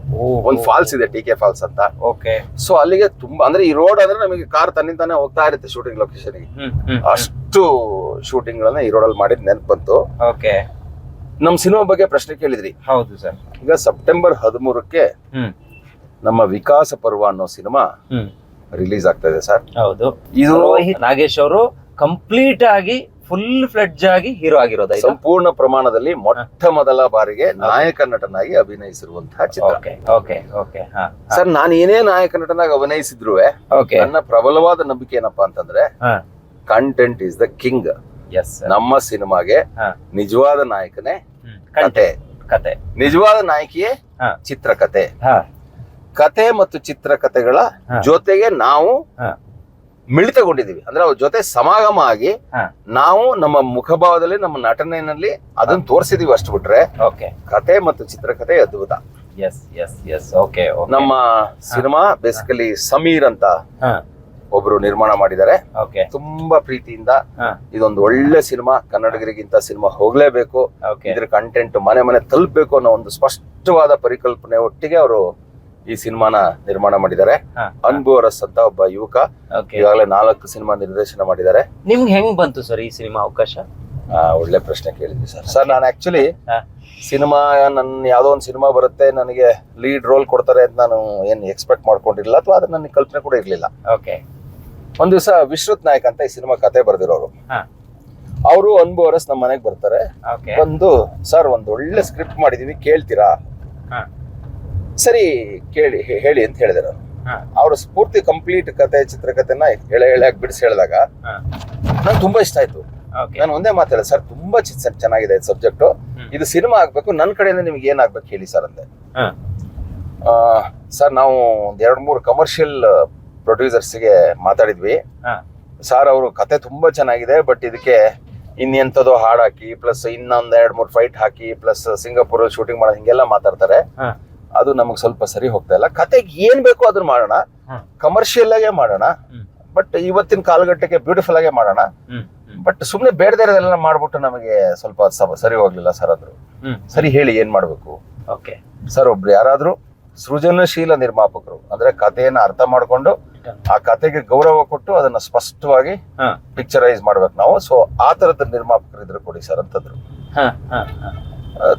ಒಂದು ಫಾಲ್ಸ್ ಇದೆ ಟಿ ಕೆ ಫಾಲ್ಸ್ ಅಂತ. ಓಕೆ ಸೊ ಅಲ್ಲಿಗೆ ತುಂಬಾ ಅಂದ್ರೆ ಈ ರೋಡ್ ಅಂದ್ರೆ ನಮಗೆ ಕಾರ್ ತನ್ನಿಂದಾನೆ ಹೋಗ್ತಾ ಇರುತ್ತೆ ಶೂಟಿಂಗ್ ಲೊಕೇಶನ್ ಹ್ಮ್ ಹ್ಮ್ ಅಷ್ಟು ಶೂಟಿಂಗ್ ಗಳನ್ನ ಈ ರೋಡಲ್ಲಿ ಮಾಡಿದ್ ನೆನಪು ಬಂತು. ಓಕೆ ನಮ್ ಸಿನಿಮಾ ಬಗ್ಗೆ ಪ್ರಶ್ನೆ ಕೇಳಿದ್ರಿ. ಹೌದು ಸರ್. ಈಗ ಸೆಪ್ಟೆಂಬರ್ ಹದಿಮೂರಕ್ಕೆ ನಮ್ಮ ವಿಕಾಸ ಪರ್ವ ಅನ್ನೋ ಸಿನಿಮಾ ರಿಲೀಸ್ ಆಗ್ತಾ ಇದೆ ಸರ್. ಹೌದು. ಇದು ರೋಹಿತ್ ನಾಗೇಶ್ ಅವರು ಕಂಪ್ಲೀಟ್ ಆಗಿ ಫುಲ್ ಫ್ಲೆಡ್ಜ್ ಆಗಿ ಹೀರೋ ಆಗಿರೋದ ಸಂಪೂರ್ಣ ಪ್ರಮಾಣದಲ್ಲಿ ಮೊಟ್ಟ ಮೊದಲ ಬಾರಿಗೆ ನಾಯಕ ನಟನಾಗಿ ಅಭಿನಯಿಸಿರುವಂತಹ ಚಿತ್ರ. ಸರ್ ನಾನು ಏನೇ ನಾಯಕ ನಟನಾಗಿ ಅಭಿನಯಿಸಿದ್ರು ನನ್ನ ಪ್ರಬಲವಾದ ನಂಬಿಕೆ ಏನಪ್ಪಾ ಅಂತಂದ್ರೆ content is the king yes ನಮ್ಮ ಸಿನಿಮಾಗೆ ನಿಜವಾದ ನಾಯಕನೇ ಕತೆ ಕತೆ. ನಿಜವಾದ ನಾಯಕಿಯೇ. ಚಿತ್ರಕತೆ. ಹಾ. ಕತೆ ಮತ್ತು ಚಿತ್ರಕತೆಗಳ. ಜೊತೆಗೆ ನಾವು ಹಾ. ಮಿಳಿತಗೊಂಡಿದೀವಿ ಅಂದ್ರೆ ಅವ್ರ ಜೊತೆ ಸಮಾಗಮ ಆಗಿ ನಾವು ನಮ್ಮ ಮುಖಭಾವದಲ್ಲಿ ನಮ್ಮ ನಟನೆಯಲ್ಲಿ ಅದನ್ನ ತೋರಿಸಿದೀವಿ ಅಷ್ಟು ಬಿಟ್ರೆ ಓಕೆ. ಕತೆ ಮತ್ತು ಚಿತ್ರಕತೆ ಅದ್ಭುತ. ಎಸ್ ಎಸ್ ಎಸ್ ಓಕೆ ನಮ್ಮ ಸಿನಿಮಾ ಬೇಸಿಕಲಿ ಸಮೀರ್ ಅಂತ ಒಬ್ರು ನಿರ್ಮಾಣ ಮಾಡಿದ್ದಾರೆ. ಓಕೆ. ತುಂಬಾ ಪ್ರೀತಿಯಿಂದ ಇದೊಂದು ಒಳ್ಳೆ ಸಿನಿಮಾ ಕನ್ನಡಿಗರಿಗಿಂತ ಸಿನಿಮಾ ಹೋಗ್ಲೇಬೇಕು. ಇದ್ರ ಕಂಟೆಂಟ್ ಮನೆ ಮನೆ ತಲುಪಬೇಕು ಅನ್ನೋ ಒಂದು ಸ್ಪಷ್ಟವಾದ ಪರಿಕಲ್ಪನೆ ಒಟ್ಟಿಗೆ ಅವರು ಈ ಸಿನಿಮಾನ ನಿರ್ಮಾಣ ಮಾಡಿದ್ದಾರೆ. ಅನ್ಬು ಅರಸ್ ಅಂತ ಒಬ್ಬ ಯುವಕ. ಈಗಾಗಲೇ ನಾಲ್ಕು ಸಿನಿಮಾ ನಿರ್ದೇಶನ ಮಾಡಿದ್ದಾರೆ. ನಿಮ್ಗೆ ಹೆಂಗ್ ಬಂತು ಸರ್ ಈ ಸಿನಿಮಾ ಅವಕಾಶ? ಒಳ್ಳೆ ಪ್ರಶ್ನೆ ಕೇಳಿದ್ವಿ ಸರ್. ಸರ್ ನಾನು ಆಕ್ಚುಲಿ. ಸಿನಿಮಾ ನನ್ನ ಯಾವ್ದೋ ಒಂದು ಸಿನಿಮಾ ಬರುತ್ತೆ ನನಗೆ ಲೀಡ್ ರೋಲ್ ಕೊಡ್ತಾರೆ ಅಂತ ನಾನು ಏನ್ ಎಕ್ಸ್ಪೆಕ್ಟ್ ಮಾಡ್ಕೊಂಡಿರಲಿಲ್ಲ ಅಥವಾ ಅದ್ರ ನನಗೆ ಕಲ್ಪನೆ ಕೂಡ ಇರ್ಲಿಲ್ಲ. ಓಕೆ ಒಂದ್ ದಿವಸ ವಿಶ್ರುತ್ ನಾಯಕ್ ಅಂತ ಈ ಸಿನಿಮಾ ಕತೆ ಬರೆದಿರೋರು. ಅವರು ಅನ್ಬು ಅರಸ್ ನಮ್ಮ ಮನೆಗೆ ಬರ್ತಾರೆ. ಬಂದು ಸರ್ ಒಂದು ಒಳ್ಳೆ ಸ್ಕ್ರಿಪ್ಟ್ ಮಾಡಿದೀವಿ ಕೇಳ್ತೀರಾ? ಸರಿ ಕೇಳಿ ಹೇಳಿ ಅಂತ ಹೇಳಿದೆ ನಾನು. ಅವ್ರ ಸ್ಫೂರ್ತಿ ಕಂಪ್ಲೀಟ್ ಕತೆ ಚಿತ್ರಕಥೆನ ಎಳೆ ಹೇಳಕ್ ಬಿಡಿಸಿ ಹೇಳಿದಾಗ ನಂಗೆ ತುಂಬಾ ಇಷ್ಟ ಆಯ್ತು. ನಾನು ಒಂದೇ ಮಾತಾಡ ಸರ್ ತುಂಬಾ ಸರ್ ಚೆನ್ನಾಗಿದೆ ಸಬ್ಜೆಕ್ಟ್. ಇದು ಸಿನಿಮಾ ಆಗ್ಬೇಕು ನನ್ನ ಕಡೆಯಿಂದ ನಿಮ್ಗೆ ಏನಾಗ್ಬೇಕು ಹೇಳಿ ಸರ್ ಅಂದೆ. ಆ, ಸರ್ ನಾವು ಒಂದ್ ಎರಡ್ ಮೂರು ಕಮರ್ಷಿಯಲ್ ಪ್ರೊಡ್ಯೂಸರ್ಸ್ಗೆ ಮಾತಾಡಿದ್ವಿ. ಸರ್ ಅವರು ಕತೆ ತುಂಬಾ ಚೆನ್ನಾಗಿದೆ ಬಟ್ ಇದಕ್ಕೆ ಇನ್ನೆಂಥದೋ ಹಾಡ್ ಹಾಕಿ ಪ್ಲಸ್ ಇನ್ನೊಂದ್ ಎರಡ್ ಮೂರು ಫೈಟ್ ಹಾಕಿ ಪ್ಲಸ್ ಸಿಂಗಾಪುರ್ ಶೂಟಿಂಗ್ ಮಾಡೋದು ಹಿಂಗೆಲ್ಲ ಮಾತಾಡ್ತಾರೆ. ಅದು ನಮಗೆ ಸ್ವಲ್ಪ ಸರಿ ಹೋಗ್ತಾ ಇಲ್ಲ. ಕತೆಗೆ ಏನ್ ಬೇಕೋ ಅದನ್ನ ಮಾಡೋಣ. ಕಮರ್ಷಿಯಲ್ ಆಗೇ ಮಾಡೋಣ. ಬಟ್ ಇವತ್ತಿನ ಕಾಲಘಟ್ಟಕ್ಕೆ ಬ್ಯೂಟಿಫುಲ್ ಆಗೇ ಮಾಡೋಣ. ಬಟ್ ಸುಮ್ಮನೆ ಬೇಡದೇ ಇರೋದೆಲ್ಲ ಮಾಡ್ಬಿಟ್ಟು ನಮಗೆ ಸ್ವಲ್ಪ ಸರಿ ಹೋಗ್ಲಿಲ್ಲ ಸರ್ ಅಂದ್ರು ಸರಿ ಹೇಳಿ ಏನ್ ಮಾಡ್ಬೇಕು? ಓಕೆ ಸರ್ ಒಬ್ರು ಯಾರಾದ್ರೂ ಸೃಜನಶೀಲ ನಿರ್ಮಾಪಕರು ಅಂದ್ರೆ ಕಥೆಯನ್ನ ಅರ್ಥ ಮಾಡ್ಕೊಂಡು ಆ ಕತೆಗೆ ಗೌರವ ಕೊಟ್ಟು ಅದನ್ನ ಸ್ಪಷ್ಟವಾಗಿ ಪಿಕ್ಚರೈಸ್ ಮಾಡ್ಬೇಕು ನಾವು. ಸೊ ಆ ತರದ ನಿರ್ಮಾಪಕರು ಇದ್ರು ಕೊಡಿ ಸರ್ ಅಂತಂದ್ರು.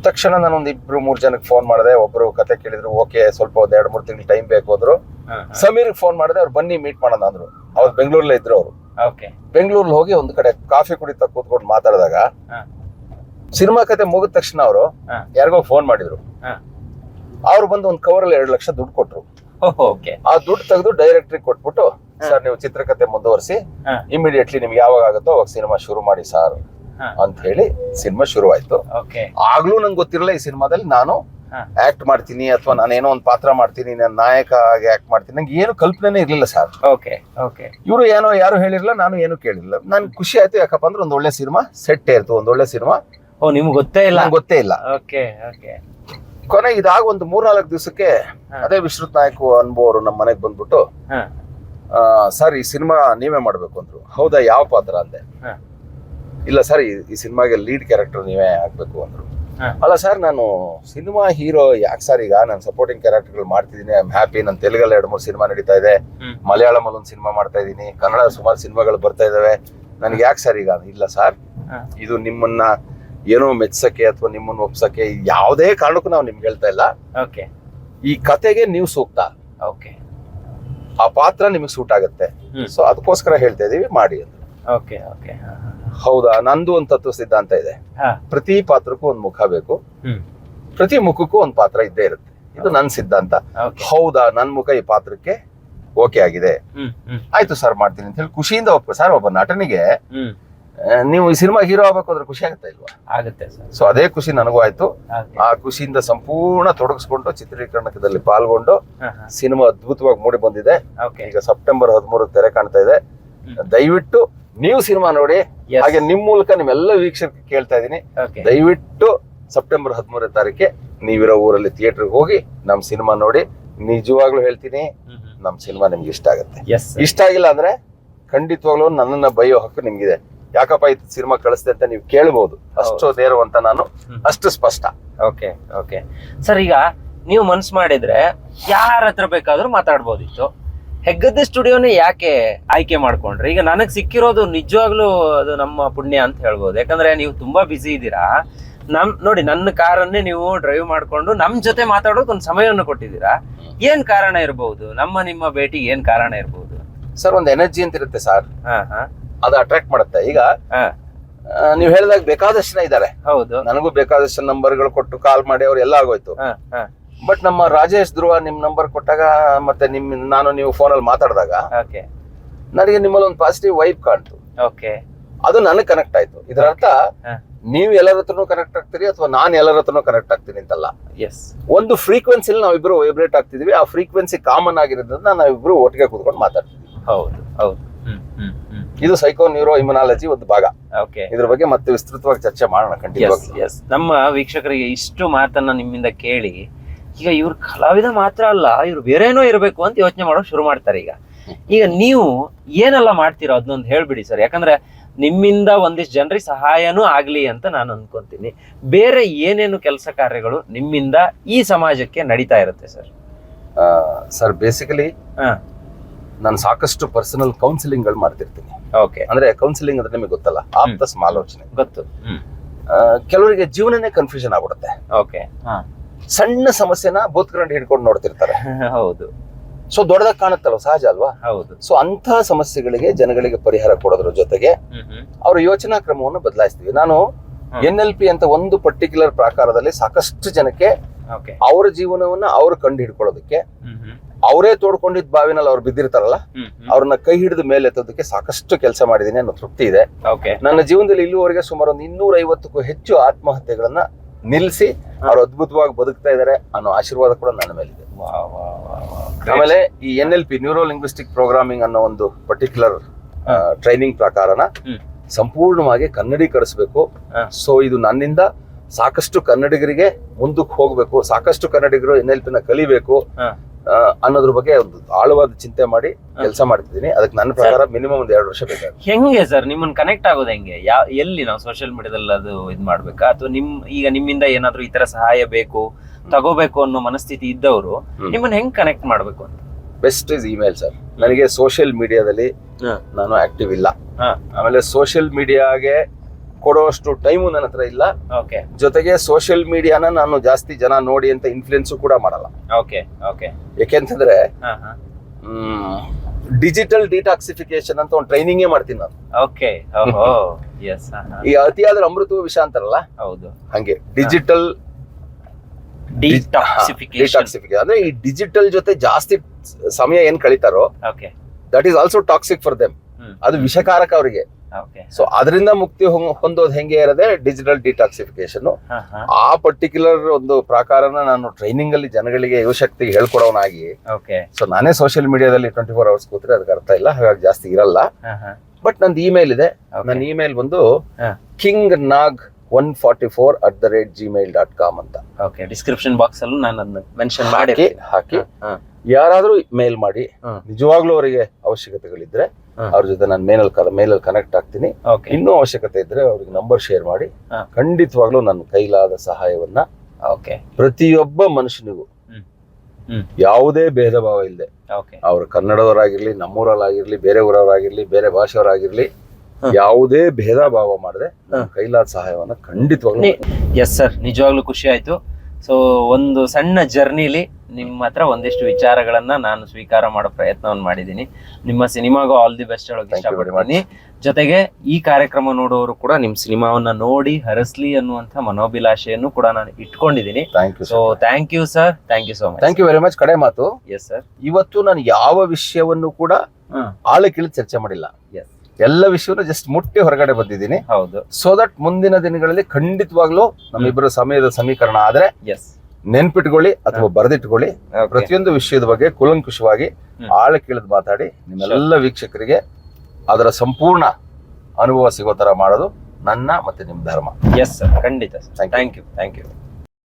ತಕ್ಷಣ ನಾನು ಒಂದ್ ಇಬ್ರು ಮೂರ್ ಜನಕ್ಕೆ ಫೋನ್ ಮಾಡಿದೆ. ಒಬ್ರು ಕತೆ ಕೇಳಿದ್ರು ಓಕೆ ಸ್ವಲ್ಪ ಒಂದ್ ಎರಡ್ ಮೂರ್ ತಿಂಗಳು ಟೈಮ್ ಬೇಕು ಅಂದ್ರು. ಸಮೀರ್ಗೆ ಫೋನ್ ಮಾಡಿದೆ ಅವ್ರು ಬನ್ನಿ ಮೀಟ್ ಮಾಡೋಣ ಅಂದ್ರು. ಅವ್ರು ಬೆಂಗಳೂರಲ್ಲೇ ಇದ್ರು ಅವರು. ಬೆಂಗಳೂರಲ್ಲಿ ಹೋಗಿ ಒಂದ್ ಕಡೆ ಕಾಫಿ ಕುಡಿತಾ ಕೂತ್ಕೊಂಡು ಮಾತಾಡಿದಾಗ ಸಿನಿಮಾ ಕತೆ ಮುಗಿದ ತಕ್ಷಣ ಅವರು ಯಾರಿಗೋ ಫೋನ್ ಮಾಡಿದ್ರು. ಅವ್ರು ಬಂದು ಒಂದ್ ಅಲ್ಲಿ ಎರಡು ಲಕ್ಷ ದುಡ್ಡು ಕೊಟ್ರು. ಓಕೆ. ಆ ದುಡ್ಡು ತೆಗೆದು ಡೈರೆಕ್ಟ್ರಿಗೆ ಕೊಟ್ಬಿಟ್ಟು ಸರ್ ನೀವು ಚಿತ್ರಕತೆ ಮುಂದುವರಿಸಿ ಇಮಿಡಿಯೇಟ್ಲಿ ನಿಮ್ಗೆ ಯಾವಾಗ ಆಗುತ್ತೋ ಅವಾಗ ಸಿನಿಮಾ ಶುರು ಮಾಡಿ ಸಾರ್. ಅಂತ ಹೇಳಿ ಸಿನಿಮಾ ಶುರುವಾಯ್ತು. ಓಕೆ. ಆಗ್ಲೂ ನಂಗೆ ಗೊತ್ತಿರಲ್ಲ ಈ ಸಿನಿಮಾದಲ್ಲಿ ನಾನು ಆಕ್ಟ್ ಮಾಡ್ತೀನಿ ಅಥವಾ ನಾನೇನೋ ಒಂದು ಪಾತ್ರ ಮಾಡ್ತೀನಿ ನಾನು ನಾಯಕ ಆಗಿ ಆಕ್ಟ್ ಮಾಡ್ತೀನಿ. ನಂಗೆ ಏನು ಕಲ್ಪನೆ ಇರಲಿಲ್ಲ ಸರ್ ಓಕೆ ಓಕೆ. ಇವರು ಏನೋ ಯಾರು ಹೇಳಿರಲ್ಲ ನಾನು ಏನು ಕೇಳಿಲ್ಲ ನನ್ ಖುಷಿ ಆಯ್ತು ಯಾಕಪ್ಪ ಅಂದ್ರೆ ಒಂದು ಒಳ್ಳೆ ಸಿನಿಮಾ ಸೆಟ್ ಇರ್ತು ಒಂದು ಒಳ್ಳೆ ಸಿನಿಮಾ. ಓ ನಿಮ್ಗೆ ಗೊತ್ತೇ ಇಲ್ಲ? ಗೊತ್ತೇ ಇಲ್ಲ. Okay okay. ಕೊನೆ ಇದಾಗ ಒಂದು ಮೂರ್ನಾಲ್ಕು ದಿವಸಕ್ಕೆ. ಅದೇ ವಿಶ್ರುತ್ ನಾಯಕ್ ಅನ್ಬೋರು ನಮ್ಮ ಮನೆಗೆ ಬಂದ್ಬಿಟ್ಟು ಸರ್ ಈ ಸಿನಿಮಾ ನೀವೇ ಮಾಡ್ಬೇಕು ಅಂದ್ರು. ಹೌದಾ ಯಾವ ಪಾತ್ರ? ಅಂದೆ. ಇಲ್ಲ ಸರ್ ಈ- ಸಿನಿಮಾಗೆ ಲೀಡ್ ಕ್ಯಾರೆಕ್ಟರ್ ನೀವೇ ಆಗ್ಬೇಕು ಅಂದ್ರು. ಅಲ್ಲ ಸರ್ ನಾನು ಸಿನಿಮಾ ಹೀರೋ ಯಾಕೆ ಸರ್ ಈಗ? ನಾನು ಸಪೋರ್ಟಿಂಗ್ ಕ್ಯಾರೆಕ್ಟರ್ಗಳು ಮಾಡ್ತಿದ್ದೀನಿ. ಐ ಹ್ಯಾಪಿ ನಾನು ತೆಲುಗಲ್ಲಿ ಎರಡು ಮೂರು ಸಿನಿಮಾ ನಡೀತಾ ಇದೆ. ಮಲಯಾಳಂ ಮಲಯಾಳಮಲ್ಲಿ ಒಂದು ಸಿನಿಮಾ ಮಾಡ್ತಾ ಇದ್ದೀನಿ. ಕನ್ನಡ ಸುಮಾರು ಸಿನಿಮಾಗಳು ಬರ್ತಾ ಇದಾವೆ. ನನಗೆ ಯಾಕೆ ಸರ್ ಈಗ? ಇಲ್ಲ ಸರ್ ಇದು ನಿಮ್ಮನ್ನ ಏನೋ ಮೆಚ್ಚಕ್ಕೆ ಅಥವಾ ನಿಮ್ಮನ್ನ ಒಪ್ಸಕ್ಕೆ ಯಾವುದೇ ಕಾರಣಕ್ಕೂ ನಾವು ನಿಮ್ಗೆ ಹೇಳ್ತಾ ಇಲ್ಲ. ಓಕೆ ಈ ಕತೆಗೆ ನೀವು ಸೂಕ್ತ. ಓಕೆ ಆ ಪಾತ್ರ ನಿಮಗೆ ಸೂಟ್ ಆಗುತ್ತೆ. ಸೊ ಅದಕ್ಕೋಸ್ಕರ ಹೇಳ್ತಾ ಇದೀವಿ ಮಾಡಿ ಅಂತ ಓಕೆ ಓಕೆ ಹೌದಾ? ನಂದು ಒಂದು ತತ್ವ ಸಿದ್ಧಾಂತ ಇದೆ. ಪ್ರತಿ ಪಾತ್ರಕ್ಕೂ ಒಂದು ಮುಖ ಬೇಕು. ಪ್ರತಿ ಮುಖಕ್ಕೂ ಒಂದು ಪಾತ್ರ ಇದ್ದೇ ಇರುತ್ತೆ. ಇದು ನನ್ನ ಸಿದ್ಧಾಂತ. ಹೌದಾ? ನನ್ ಮುಖ ಈ ಪಾತ್ರಕ್ಕೆ ಓಕೆ ಆಗಿದೆ. ಆಯ್ತು ಸರ್ ಮಾಡ್ತೀನಿ ಅಂತ ಹೇಳಿ ಖುಷಿಯಿಂದ ಒಪ್ಪ ಸರ್ ಒಬ್ಬ ನಟನಿಗೆ ನೀವು ಈ ಸಿನಿಮಾ ಹೀರೋ ಆಗ್ಬೇಕು ಅಂದ್ರೆ ಖುಷಿ ಆಗುತ್ತಾ ಇಲ್ವಾ? ಆಗುತ್ತೆ ಸೊ ಅದೇ ಖುಷಿ ನನಗೂ ಆಯ್ತು. ಆ ಖುಷಿಯಿಂದ ಸಂಪೂರ್ಣ ತೊಡಗಿಸ್ಕೊಂಡು ಚಿತ್ರೀಕರಣದಲ್ಲಿ ಪಾಲ್ಗೊಂಡು ಸಿನಿಮಾ ಅದ್ಭುತವಾಗಿ ಮೂಡಿ ಬಂದಿದೆ. ಈಗ ಸೆಪ್ಟೆಂಬರ್ ಹದಿಮೂರಕ್ಕೆ ತೆರೆ ಕಾಣ್ತಾ ಇದೆ. ದಯವಿಟ್ಟು ನೀವು ಸಿನಿಮಾ ನೋಡಿ ಹಾಗೆ ನಿಮ್ ಮೂಲಕ ನಿಮ್ಮೆಲ್ಲ ವೀಕ್ಷಕರಿಗೆ ಕೇಳ್ತಾ ಇದೀನಿ ದಯವಿಟ್ಟು ಸೆಪ್ಟೆಂಬರ್ ಹದಿಮೂರನೇ ತಾರೀಕೆ ನೀವಿರೋ ಊರಲ್ಲಿ ಥಿಯೇಟರ್ ಹೋಗಿ ನಮ್ ಸಿನಿಮಾ ನೋಡಿ ನಿಜವಾಗ್ಲೂ ಹೇಳ್ತೀನಿ ನಮ್ ಸಿನಿಮಾ ನಿಮ್ಗೆ ಇಷ್ಟ ಆಗುತ್ತೆ. ಇಷ್ಟ ಆಗಿಲ್ಲ ಅಂದ್ರೆ ಖಂಡಿತವಾಗ್ಲೂ ನನ್ನನ್ನ ಬೈಯೋ ಹಕ್ಕು ನಿಮ್ಗಿದೆ. ಯಾಕಪ್ಪ ಈ ಸಿನಿಮಾ ಕಳಿಸ್ತೆ ಅಂತ ನೀವು ಕೇಳ್ಬೋದು. ಅಷ್ಟು ನೇರವಂತ ನಾನು ಅಷ್ಟು ಸ್ಪಷ್ಟ. ಓಕೆ ಓಕೆ ಸರ್ ಈಗ ನೀವು ಮನ್ಸು ಮಾಡಿದ್ರೆ ಯಾರ ಹತ್ರ ಬೇಕಾದ್ರೂ ಮಾತಾಡ್ಬೋದಿತ್ತು. ಹೆಗ್ಗದ್ದೆ ಸ್ಟುಡಿಯೋನೇ ಯಾಕೆ ಆಯ್ಕೆ ಮಾಡ್ಕೊಂಡ್ರಿ? ಈಗ ನನಗೆ ಸಿಕ್ಕಿರೋದು ನಿಜವಾಗ್ಲೂ ಅದು ನಮ್ಮ ಪುಣ್ಯ ಅಂತ ಹೇಳ್ಬೋದು. ಯಾಕಂದ್ರೆ ನೀವು ತುಂಬಾ ಬಿಸಿ ಇದ್ದೀರಾ. ನಮ್ ನೋಡಿ ನನ್ನ ಕಾರನ್ನೇ ನೀವು ಡ್ರೈವ್ ಮಾಡ್ಕೊಂಡು ನಮ್ ಜೊತೆ ಮಾತಾಡೋಕೆ ಒಂದು ಸಮಯವನ್ನು ಕೊಟ್ಟಿದ್ದೀರಾ. ಏನ್ ಕಾರಣ ಇರಬಹುದು ನಮ್ಮ ನಿಮ್ಮ ಭೇಟಿ ಏನ್ ಕಾರಣ ಇರಬಹುದು ಸರ್ ಒಂದು ಎನರ್ಜಿ ಅಂತ ಇರುತ್ತೆ ಸರ್ ಹಾ ಹಾ. ಅದು ಅಟ್ರಾಕ್ಟ್ ಮಾಡುತ್ತೆ. ಈಗ ಹಾ. ನೀವು ಹೇಳಿದಾಗ ಬೇಕಾದಷ್ಟು ಇದಾರೆ ಇದ್ದಾರೆ. ಹೌದು. ನನಗೂ ಬೇಕಾದಷ್ಟು ನಂಬರ್ಗಳು ಕೊಟ್ಟು ಕಾಲ್ ಮಾಡಿ ಅವ್ರು ಎಲ್ಲ ಆಗೋಯ್ತು. ಹಾ ಹ, ಬಟ್ ನಮ್ಮ ರಾಜೇಶ್ ಧ್ರುವ ನಿಮ್ ನಂಬರ್ ಕೊಟ್ಟಾಗ ಮತ್ತೆ ನಿಮ್ ನಾನು ನೀವು ಫೋನಲ್ಲಿ ಮಾತಾಡಿದಾಗ ಓಕೆ ನನಗೆ ನಿಮ್ಮಲ್ಲಿ ಒಂದು ಪಾಸಿಟಿವ್ ವೈಬ್ ಕಾಣ್ತು. ಓಕೆ ಅದು ನನಗೆ ಕನೆಕ್ಟ್ ಆಯ್ತು. ಇದರ ಅರ್ಥ ನೀವು ಎಲ್ಲರ ಹತ್ರನೂ ಕನೆಕ್ಟ್ ಆಗ್ತೀರಿ ಅಥವಾ ನಾನು ಎಲ್ಲರ ಹತ್ರನೂ ಕನೆಕ್ಟ್ ಆಗ್ತೀನಿ ಅಂತಲ್ಲ? ಎಸ್ ಒಂದು ಫ್ರೀಕ್ವೆನ್ಸಿ ನಾವಿಬ್ರು ವೈಬ್ರೇಟ್ ಆಗ್ತಿದೀವಿ. ಆ ಫ್ರೀಕ್ವೆನ್ಸಿ ಕಾಮನ್ ಆಗಿರೋದ್ರಿಂದ ನಾವಿಬ್ರು ಒಟ್ಟಿಗೆ ಕೂತ್ಕೊಂಡು ಮಾತಾಡ್ತೀವಿ. ಹೌದು ಹೌದು. ಇದು ಸೈಕೋ ನ್ಯೂರೋ ಇಮ್ಯುನಾಲಜಿ ಒಂದು ಭಾಗ. ಓಕೆ ಇದ್ರ ಬಗ್ಗೆ ಮತ್ತೆ ವಿಸ್ತೃತವಾಗಿ ಚರ್ಚೆ ಮಾಡೋಣ ಎಸ್ ನಮ್ಮ ವೀಕ್ಷಕರಿಗೆ ಇಷ್ಟು ಮಾತನ್ನ ನಿಮ್ಮಿಂದ ಕೇಳಿ ಈಗ ಇವ್ರ ಕಲಾವಿದ ಮಾತ್ರ ಅಲ್ಲ ಇವ್ರು ಬೇರೇನೋ ಇರಬೇಕು ಅಂತ ಯೋಚನೆ ಮಾಡೋಕೆ ಶುರು ಮಾಡ್ತಾರೆ ಈಗ. ಈಗ ನೀವು ಏನೆಲ್ಲ ಮಾಡ್ತೀರೋ ಅದನ್ನೊಂದು ಹೇಳ್ಬಿಡಿ ಸರ್. ಯಾಕಂದ್ರೆ ನಿಮ್ಮಿಂದ ಒಂದಿಷ್ಟು ಜನರಿಗೆ ಸಹಾಯನೂ ಆಗ್ಲಿ ಅಂತ ನಾನು ಅನ್ಕೊಂತೀನಿ. ಬೇರೆ ಏನೇನು ಕೆಲಸ ಕಾರ್ಯಗಳು ನಿಮ್ಮಿಂದ ಈ ಸಮಾಜಕ್ಕೆ ನಡೀತಾ ಇರುತ್ತೆ ಸರ್? ಸರ್ ಬೇಸಿಕಲಿ ಹಾ. ನಾನು ಸಾಕಷ್ಟು ಪರ್ಸನಲ್ ಕೌನ್ಸಿಲಿಂಗ್ಗಳು ಮಾಡ್ತಿರ್ತೀನಿ. ಓಕೆ. ಅಂದ್ರೆ ಕೌನ್ಸಿಲಿಂಗ್ ಅಂದ್ರೆ ನಿಮಗೆ ಗೊತ್ತಲ್ಲ? ಆಪ್ತ ಸಮಾಲೋಚನೆ. ಗೊತ್ತು. ಕೆಲವರಿಗೆ ಜೀವನನೇ ಕನ್ಫ್ಯೂಷನ್ ಆಗ್ಬಿಡುತ್ತೆ. ಓಕೆ. ಹಾ. ಸಣ್ಣ ಸಮಸ್ಯೆನ ಬೂತ್ಕಂಡು ಹಿಡ್ಕೊಂಡು ನೋಡ್ತಿರ್ತಾರೆ. ಹೌದು. ಸೊ ದೊಡ್ಡದಾಗ ಕಾಣುತ್ತಲ್ವ ಸಹಜ ಅಲ್ವಾ? ಹೌದು. ಸೊ ಅಂತಹ ಸಮಸ್ಯೆಗಳಿಗೆ ಜನಗಳಿಗೆ ಪರಿಹಾರ ಕೊಡೋದ್ರ ಜೊತೆಗೆ ಅವರ ಯೋಚನಾ ಕ್ರಮವನ್ನು ಬದಲಾಯಿಸ್ತೀವಿ. ನಾನು. ಎನ್ ಎಲ್ ಪಿ ಅಂತ ಒಂದು ಪರ್ಟಿಕ್ಯುಲರ್ ಪ್ರಕಾರದಲ್ಲಿ ಸಾಕಷ್ಟು ಜನಕ್ಕೆ ಅವರ ಜೀವನವನ್ನ ಅವರು ಕಂಡು ಹಿಡ್ಕೊಳ್ಳೋದಕ್ಕೆ ಅವರೇ ತೋಡ್ಕೊಂಡಿದ್ದ ಬಾವಿನಲ್ಲಿ ಅವ್ರು ಬಿದ್ದಿರ್ತಾರಲ್ಲ ಅವ್ರನ್ನ ಕೈ ಹಿಡಿದು ಮೇಲೆ ಎತ್ತೋದಕ್ಕೆ ಸಾಕಷ್ಟು ಕೆಲಸ ಮಾಡಿದೀನಿ ಅನ್ನೋ ತೃಪ್ತಿ ಇದೆ. ನನ್ನ ಜೀವನದಲ್ಲಿ ಇಲ್ಲಿವರೆಗೆ ಸುಮಾರು ಒಂದು ಇನ್ನೂರ ಐವತ್ತಕ್ಕೂ ಹೆಚ್ಚು ಆತ್ಮಹತ್ಯೆಗಳನ್ನ ನಿಲ್ಲಿಸಿ ಅವ್ರು ಅದ್ಭುತವಾಗಿ ಬದುಕ್ತಾ ಇದ್ದಾರೆ ಅನ್ನೋ ಆಶೀರ್ವಾದ ಕೂಡ ನನ್ನ ಮೇಲಿದೆ. ಆಮೇಲೆ ಈ N L P neuro linguistic programming ಅನ್ನೋ ಒಂದು ಪರ್ಟಿಕ್ಯುಲರ್ ಟ್ರೈನಿಂಗ್ ಪ್ರಕಾರನ ಸಂಪೂರ್ಣವಾಗಿ ಕನ್ನಡೀಕರಿಸಬೇಕು. ಸೊ ಇದು ನನ್ನಿಂದ ಸಾಕಷ್ಟು ಕನ್ನಡಿಗರಿಗೆ ಮುಂದಕ್ಕೆ ಹೋಗ್ಬೇಕು ಸಾಕಷ್ಟು ಕನ್ನಡಿಗರು ಎನ್ ಎಲ್ ಪಿನ ಕಲಿಬೇಕು ಅನ್ನೋದ್ರ ಬಗ್ಗೆ ಒಂದು ಆಳವಾದ ಚಿಂತೆ ಮಾಡಿ ಕೆಲಸ ಮಾಡ್ತಿದ್ದೀನಿ. ಅದಕ್ಕೆ ನನ್ನ ಪ್ರಕಾರ ಮಿನಿಮಮ್ ಒಂದು ಎರಡು ವರ್ಷ ಬೇಕಾಗುತ್ತೆ. ಹೆಂಗೆ ಸರ್? ನಿಮ್ಮನ್ನ ಕನೆಕ್ಟ್ ಆಗೋದು ಹೆಂಗೆ? ಯಾವ ಎಲ್ಲಿ ನಾವು ಸೋಷಿಯಲ್ ಮೀಡಿಯಾದಲ್ಲಿ ಅದು ಇದ್ ಮಾಡ್ಬೇಕಾ? ಅಥವಾ ನಿಮ್ ಈಗ ನಿಮ್ಮಿಂದ ಏನಾದ್ರೂ ಈ ತರ ಸಹಾಯ ಬೇಕು ತಗೋಬೇಕು ಅನ್ನೋ ಮನಸ್ಥಿತಿ ಇದ್ದವರು. ನಿಮ್ಮನ್ನ ಹೆಂಗ್ ಕನೆಕ್ಟ್ ಮಾಡ್ಬೇಕು ಅಂತ? ಬೆಸ್ಟ್ ಇಸ್ ಇಮೇಲ್ ಸರ್ ನನಗೆ ಸೋಷಿಯಲ್ ಮೀಡಿಯಾದಲ್ಲಿ. ನಾನು ಆಕ್ಟಿವ್ ಇಲ್ಲ. ಆಮೇಲೆ ಸೋಷಿಯಲ್ ಮೀಡಿಯಾಗೆ ಕೊಡುವಷ್ಟು ಟೈಮು ನನ್ನ ಹತ್ರ ಇಲ್ಲ. ಓಕೆ. ಜೊತೆಗೆ ಸೋಷಿಯಲ್ ಮೀಡಿಯಾನ ನಾನು ಜಾಸ್ತಿ ಜನ ನೋಡಿ ಅಂತ ಇನ್ಫ್ಲುಯೆನ್ಸು ಕೂಡ ಮಾಡಲ್ಲ. Okay okay. ಯಾಕೆಂತಂದ್ರೆ ಹಾ ಹಾ. ಡಿಜಿಟಲ್ ಡಿಟಾಕ್ಸಿಫಿಕೇಶನ್ ಅಂತ ಒಂದು ಟ್ರೈನಿಂಗೇ ಮಾಡ್ತೀನಿ ನಾನು. ಓಕೆ ಓಹೋ ಎಸ್ ಈ ಅತಿಯಾದ ಅಮೃತ ವಿಷ ಅಂತಾರಲ್ಲ? ಹೌದು. ಹಂಗೆ ಡಿಜಿಟಲ್ ಡಿಟಾಕ್ಸಿಫಿಕೇಶನ್ ಡಿಟಾಕ್ಸಿಫಿಕೇಶನ್ ಅಂದ್ರೆ ಈ ಡಿಜಿಟಲ್ ಜೊತೆ ಜಾಸ್ತಿ ಸಮಯ ಏನ್ ಕಳೀತಾರೋ okay. That is also toxic for them ಅದು ವಿಷಕಾರಕ ಅವರಿಗೆ. ಸೊ ಅದರಿಂದ ಮುಕ್ತಿ ಹೊಂದೋದು ಹೆಂಗೆ ಇರೋದೇ ಡಿಜಿಟಲ್ ಡಿಟಾಕ್ಸಿಫಿಕೇಶನ್ ಆ ಪರ್ಟಿಕ್ಯುಲರ್ ಒಂದು ಪ್ರಕಾರನ ನಾನು ಟ್ರೈನಿಂಗ್ ಅಲ್ಲಿ ಜನಗಳಿಗೆ ಯುವಶಕ್ತಿಗೆ ಹೇಳ್ಕೊಡೋನಾಗಿ ಓಕೆ ಸೊ ನಾನೇ ಸೋಷಿಯಲ್ ಮೀಡಿಯಾದಲ್ಲಿ ಟ್ವೆಂಟಿ ಫೋರ್ ಅವರ್ಸ್ ಕೂತ್ರೆ ಅದಕ್ಕೆ ಅರ್ಥ ಇಲ್ಲ ಹಾಗಾಗಿ ಜಾಸ್ತಿ ಇರಲ್ಲ. ಬಟ್ ನಂದು ಇಮೇಲ್ ಇದೆ. ನನ್ನ ಇಮೇಲ್ ಬಂದು. King Nag one forty four at the rate gmail dot com ಅಂತ. ಓಕೆ ಡಿಸ್ಕ್ರಿಪ್ಷನ್ ಬಾಕ್ಸ್ ಅಲ್ಲಿ ನಾನು ಅದನ್ನ ಮೆನ್ಷನ್ ಮಾಡಿ ಹಾಕಿ ಯಾರಾದರೂ ಮೇಲ್ ಮಾಡಿ ನಿಜವಾಗ್ಲೂ ಅವರಿಗೆ ಅವಶ್ಯಕತೆಗಳಿದ್ರೆ. ಅವ್ರ ಜೊತೆ ನಾನು ಮೇಲಲ್ಲಿ ಮೇಲಲ್ಲಿ ಕನೆಕ್ಟ್ ಆಗ್ತೀನಿ. ಇನ್ನೂ ಅವಶ್ಯಕತೆ ಇದ್ರೆ ಅವ್ರಿಗೆ ನಂಬರ್ ಶೇರ್ ಮಾಡಿ. ಖಂಡಿತವಾಗ್ಲೂ ನನ್ನ ಕೈಲಾದ ಸಹಾಯವನ್ನ ಓಕೆ ಪ್ರತಿಯೊಬ್ಬ ಮನುಷ್ಯನಿಗೂ. ಯಾವುದೇ ಭೇದ ಭಾವ ಇಲ್ಲದೆ ಅವ್ರು ಕನ್ನಡದವರಾಗಿರ್ಲಿ ನಮ್ಮೂರಲ್ಲಾಗಿರ್ಲಿ ಬೇರೆ ಊರವರಾಗಿರ್ಲಿ ಬೇರೆ ಭಾಷೆಯವರಾಗಿರ್ಲಿ ಯಾವುದೇ ಭೇದ ಭಾವ ಮಾಡದೆ ಕೈಲಾದ ಸಹಾಯವನ್ನ ಖಂಡಿತವಾಗ್ಲೂ ಎಸ್ ಸರ್ ನಿಜವಾಗ್ಲೂ ಖುಷಿ ಆಯ್ತು. ಸೊ ಒಂದು ಸಣ್ಣ ಜರ್ನಿಲಿ ನಿಮ್ಮ ಹತ್ರ ಒಂದಿಷ್ಟು ವಿಚಾರಗಳನ್ನ ನಾನು ಸ್ವೀಕಾರ ಮಾಡೋ ಪ್ರಯತ್ನವನ್ನು ಮಾಡಿದ್ದೀನಿ. ನಿಮ್ಮ ಸಿನಿಮಾಗೂ ಆಲ್ ದಿ ಬೆಸ್ಟ್ ಹೇಳೋಕೆ ಇಷ್ಟಪಡ್ತೀನಿ. ಜೊತೆಗೆ ಈ ಕಾರ್ಯಕ್ರಮ ನೋಡೋರು ಕೂಡ ನಿಮ್ಮ ಸಿನಿಮಾವನ್ನ ನೋಡಿ ಹರಸ್ಲಿ ಅನ್ನುವಂಥ ಮನೋಭಿಲಾಷೆಯನ್ನು ಕೂಡ ನಾನು ಇಟ್ಕೊಂಡಿದ್ದೀನಿ. So thank you sir thank you so much thank you very much ಕಡೆ ಮಾತು. ಎಸ್ ಸರ್ ಇವತ್ತು ನಾನು ಯಾವ ವಿಷಯವನ್ನು ಕೂಡ ಆಳಕ್ಕಿಳಿದು ಚರ್ಚೆ ಮಾಡಿಲ್ಲ. ಎಸ್ ಎಲ್ಲ ವಿಷಯವನ್ನು ಜಸ್ಟ್ ಮುಟ್ಟಿ ಹೊರಗಡೆ ಬಂದಿದ್ದೀನಿ. ಹೌದು. ಸೊ ದಟ್ ಮುಂದಿನ ದಿನಗಳಲ್ಲಿ ಖಂಡಿತವಾಗ್ಲೂ ನಮ್ಮಿಬ್ಬರ ಸಮಯದ ಸಮೀಕರಣ ಆದ್ರೆ ಎಸ್ ನೆನ್ಪಿಟ್ಕೊಳ್ಳಿ ಅಥವಾ ಬರೆದಿಟ್ಕೊಳ್ಳಿ. ಪ್ರತಿಯೊಂದು ವಿಷಯದ ಬಗ್ಗೆ ಕುಲಂಕುಷವಾಗಿ ಆಳ ಕೇಳಿದ್ ಮಾತಾಡಿ ನಿಮ್ಮೆಲ್ಲ ವೀಕ್ಷಕರಿಗೆ ಅದರ ಸಂಪೂರ್ಣ ಅನುಭವ ಸಿಗೋ ತರ ಮಾಡೋದು ನನ್ನ ಮತ್ತೆ ನಿಮ್ಮ ಧರ್ಮ. ಎಸ್ ಸರ್ ಖಂಡಿತ. Thank you thank you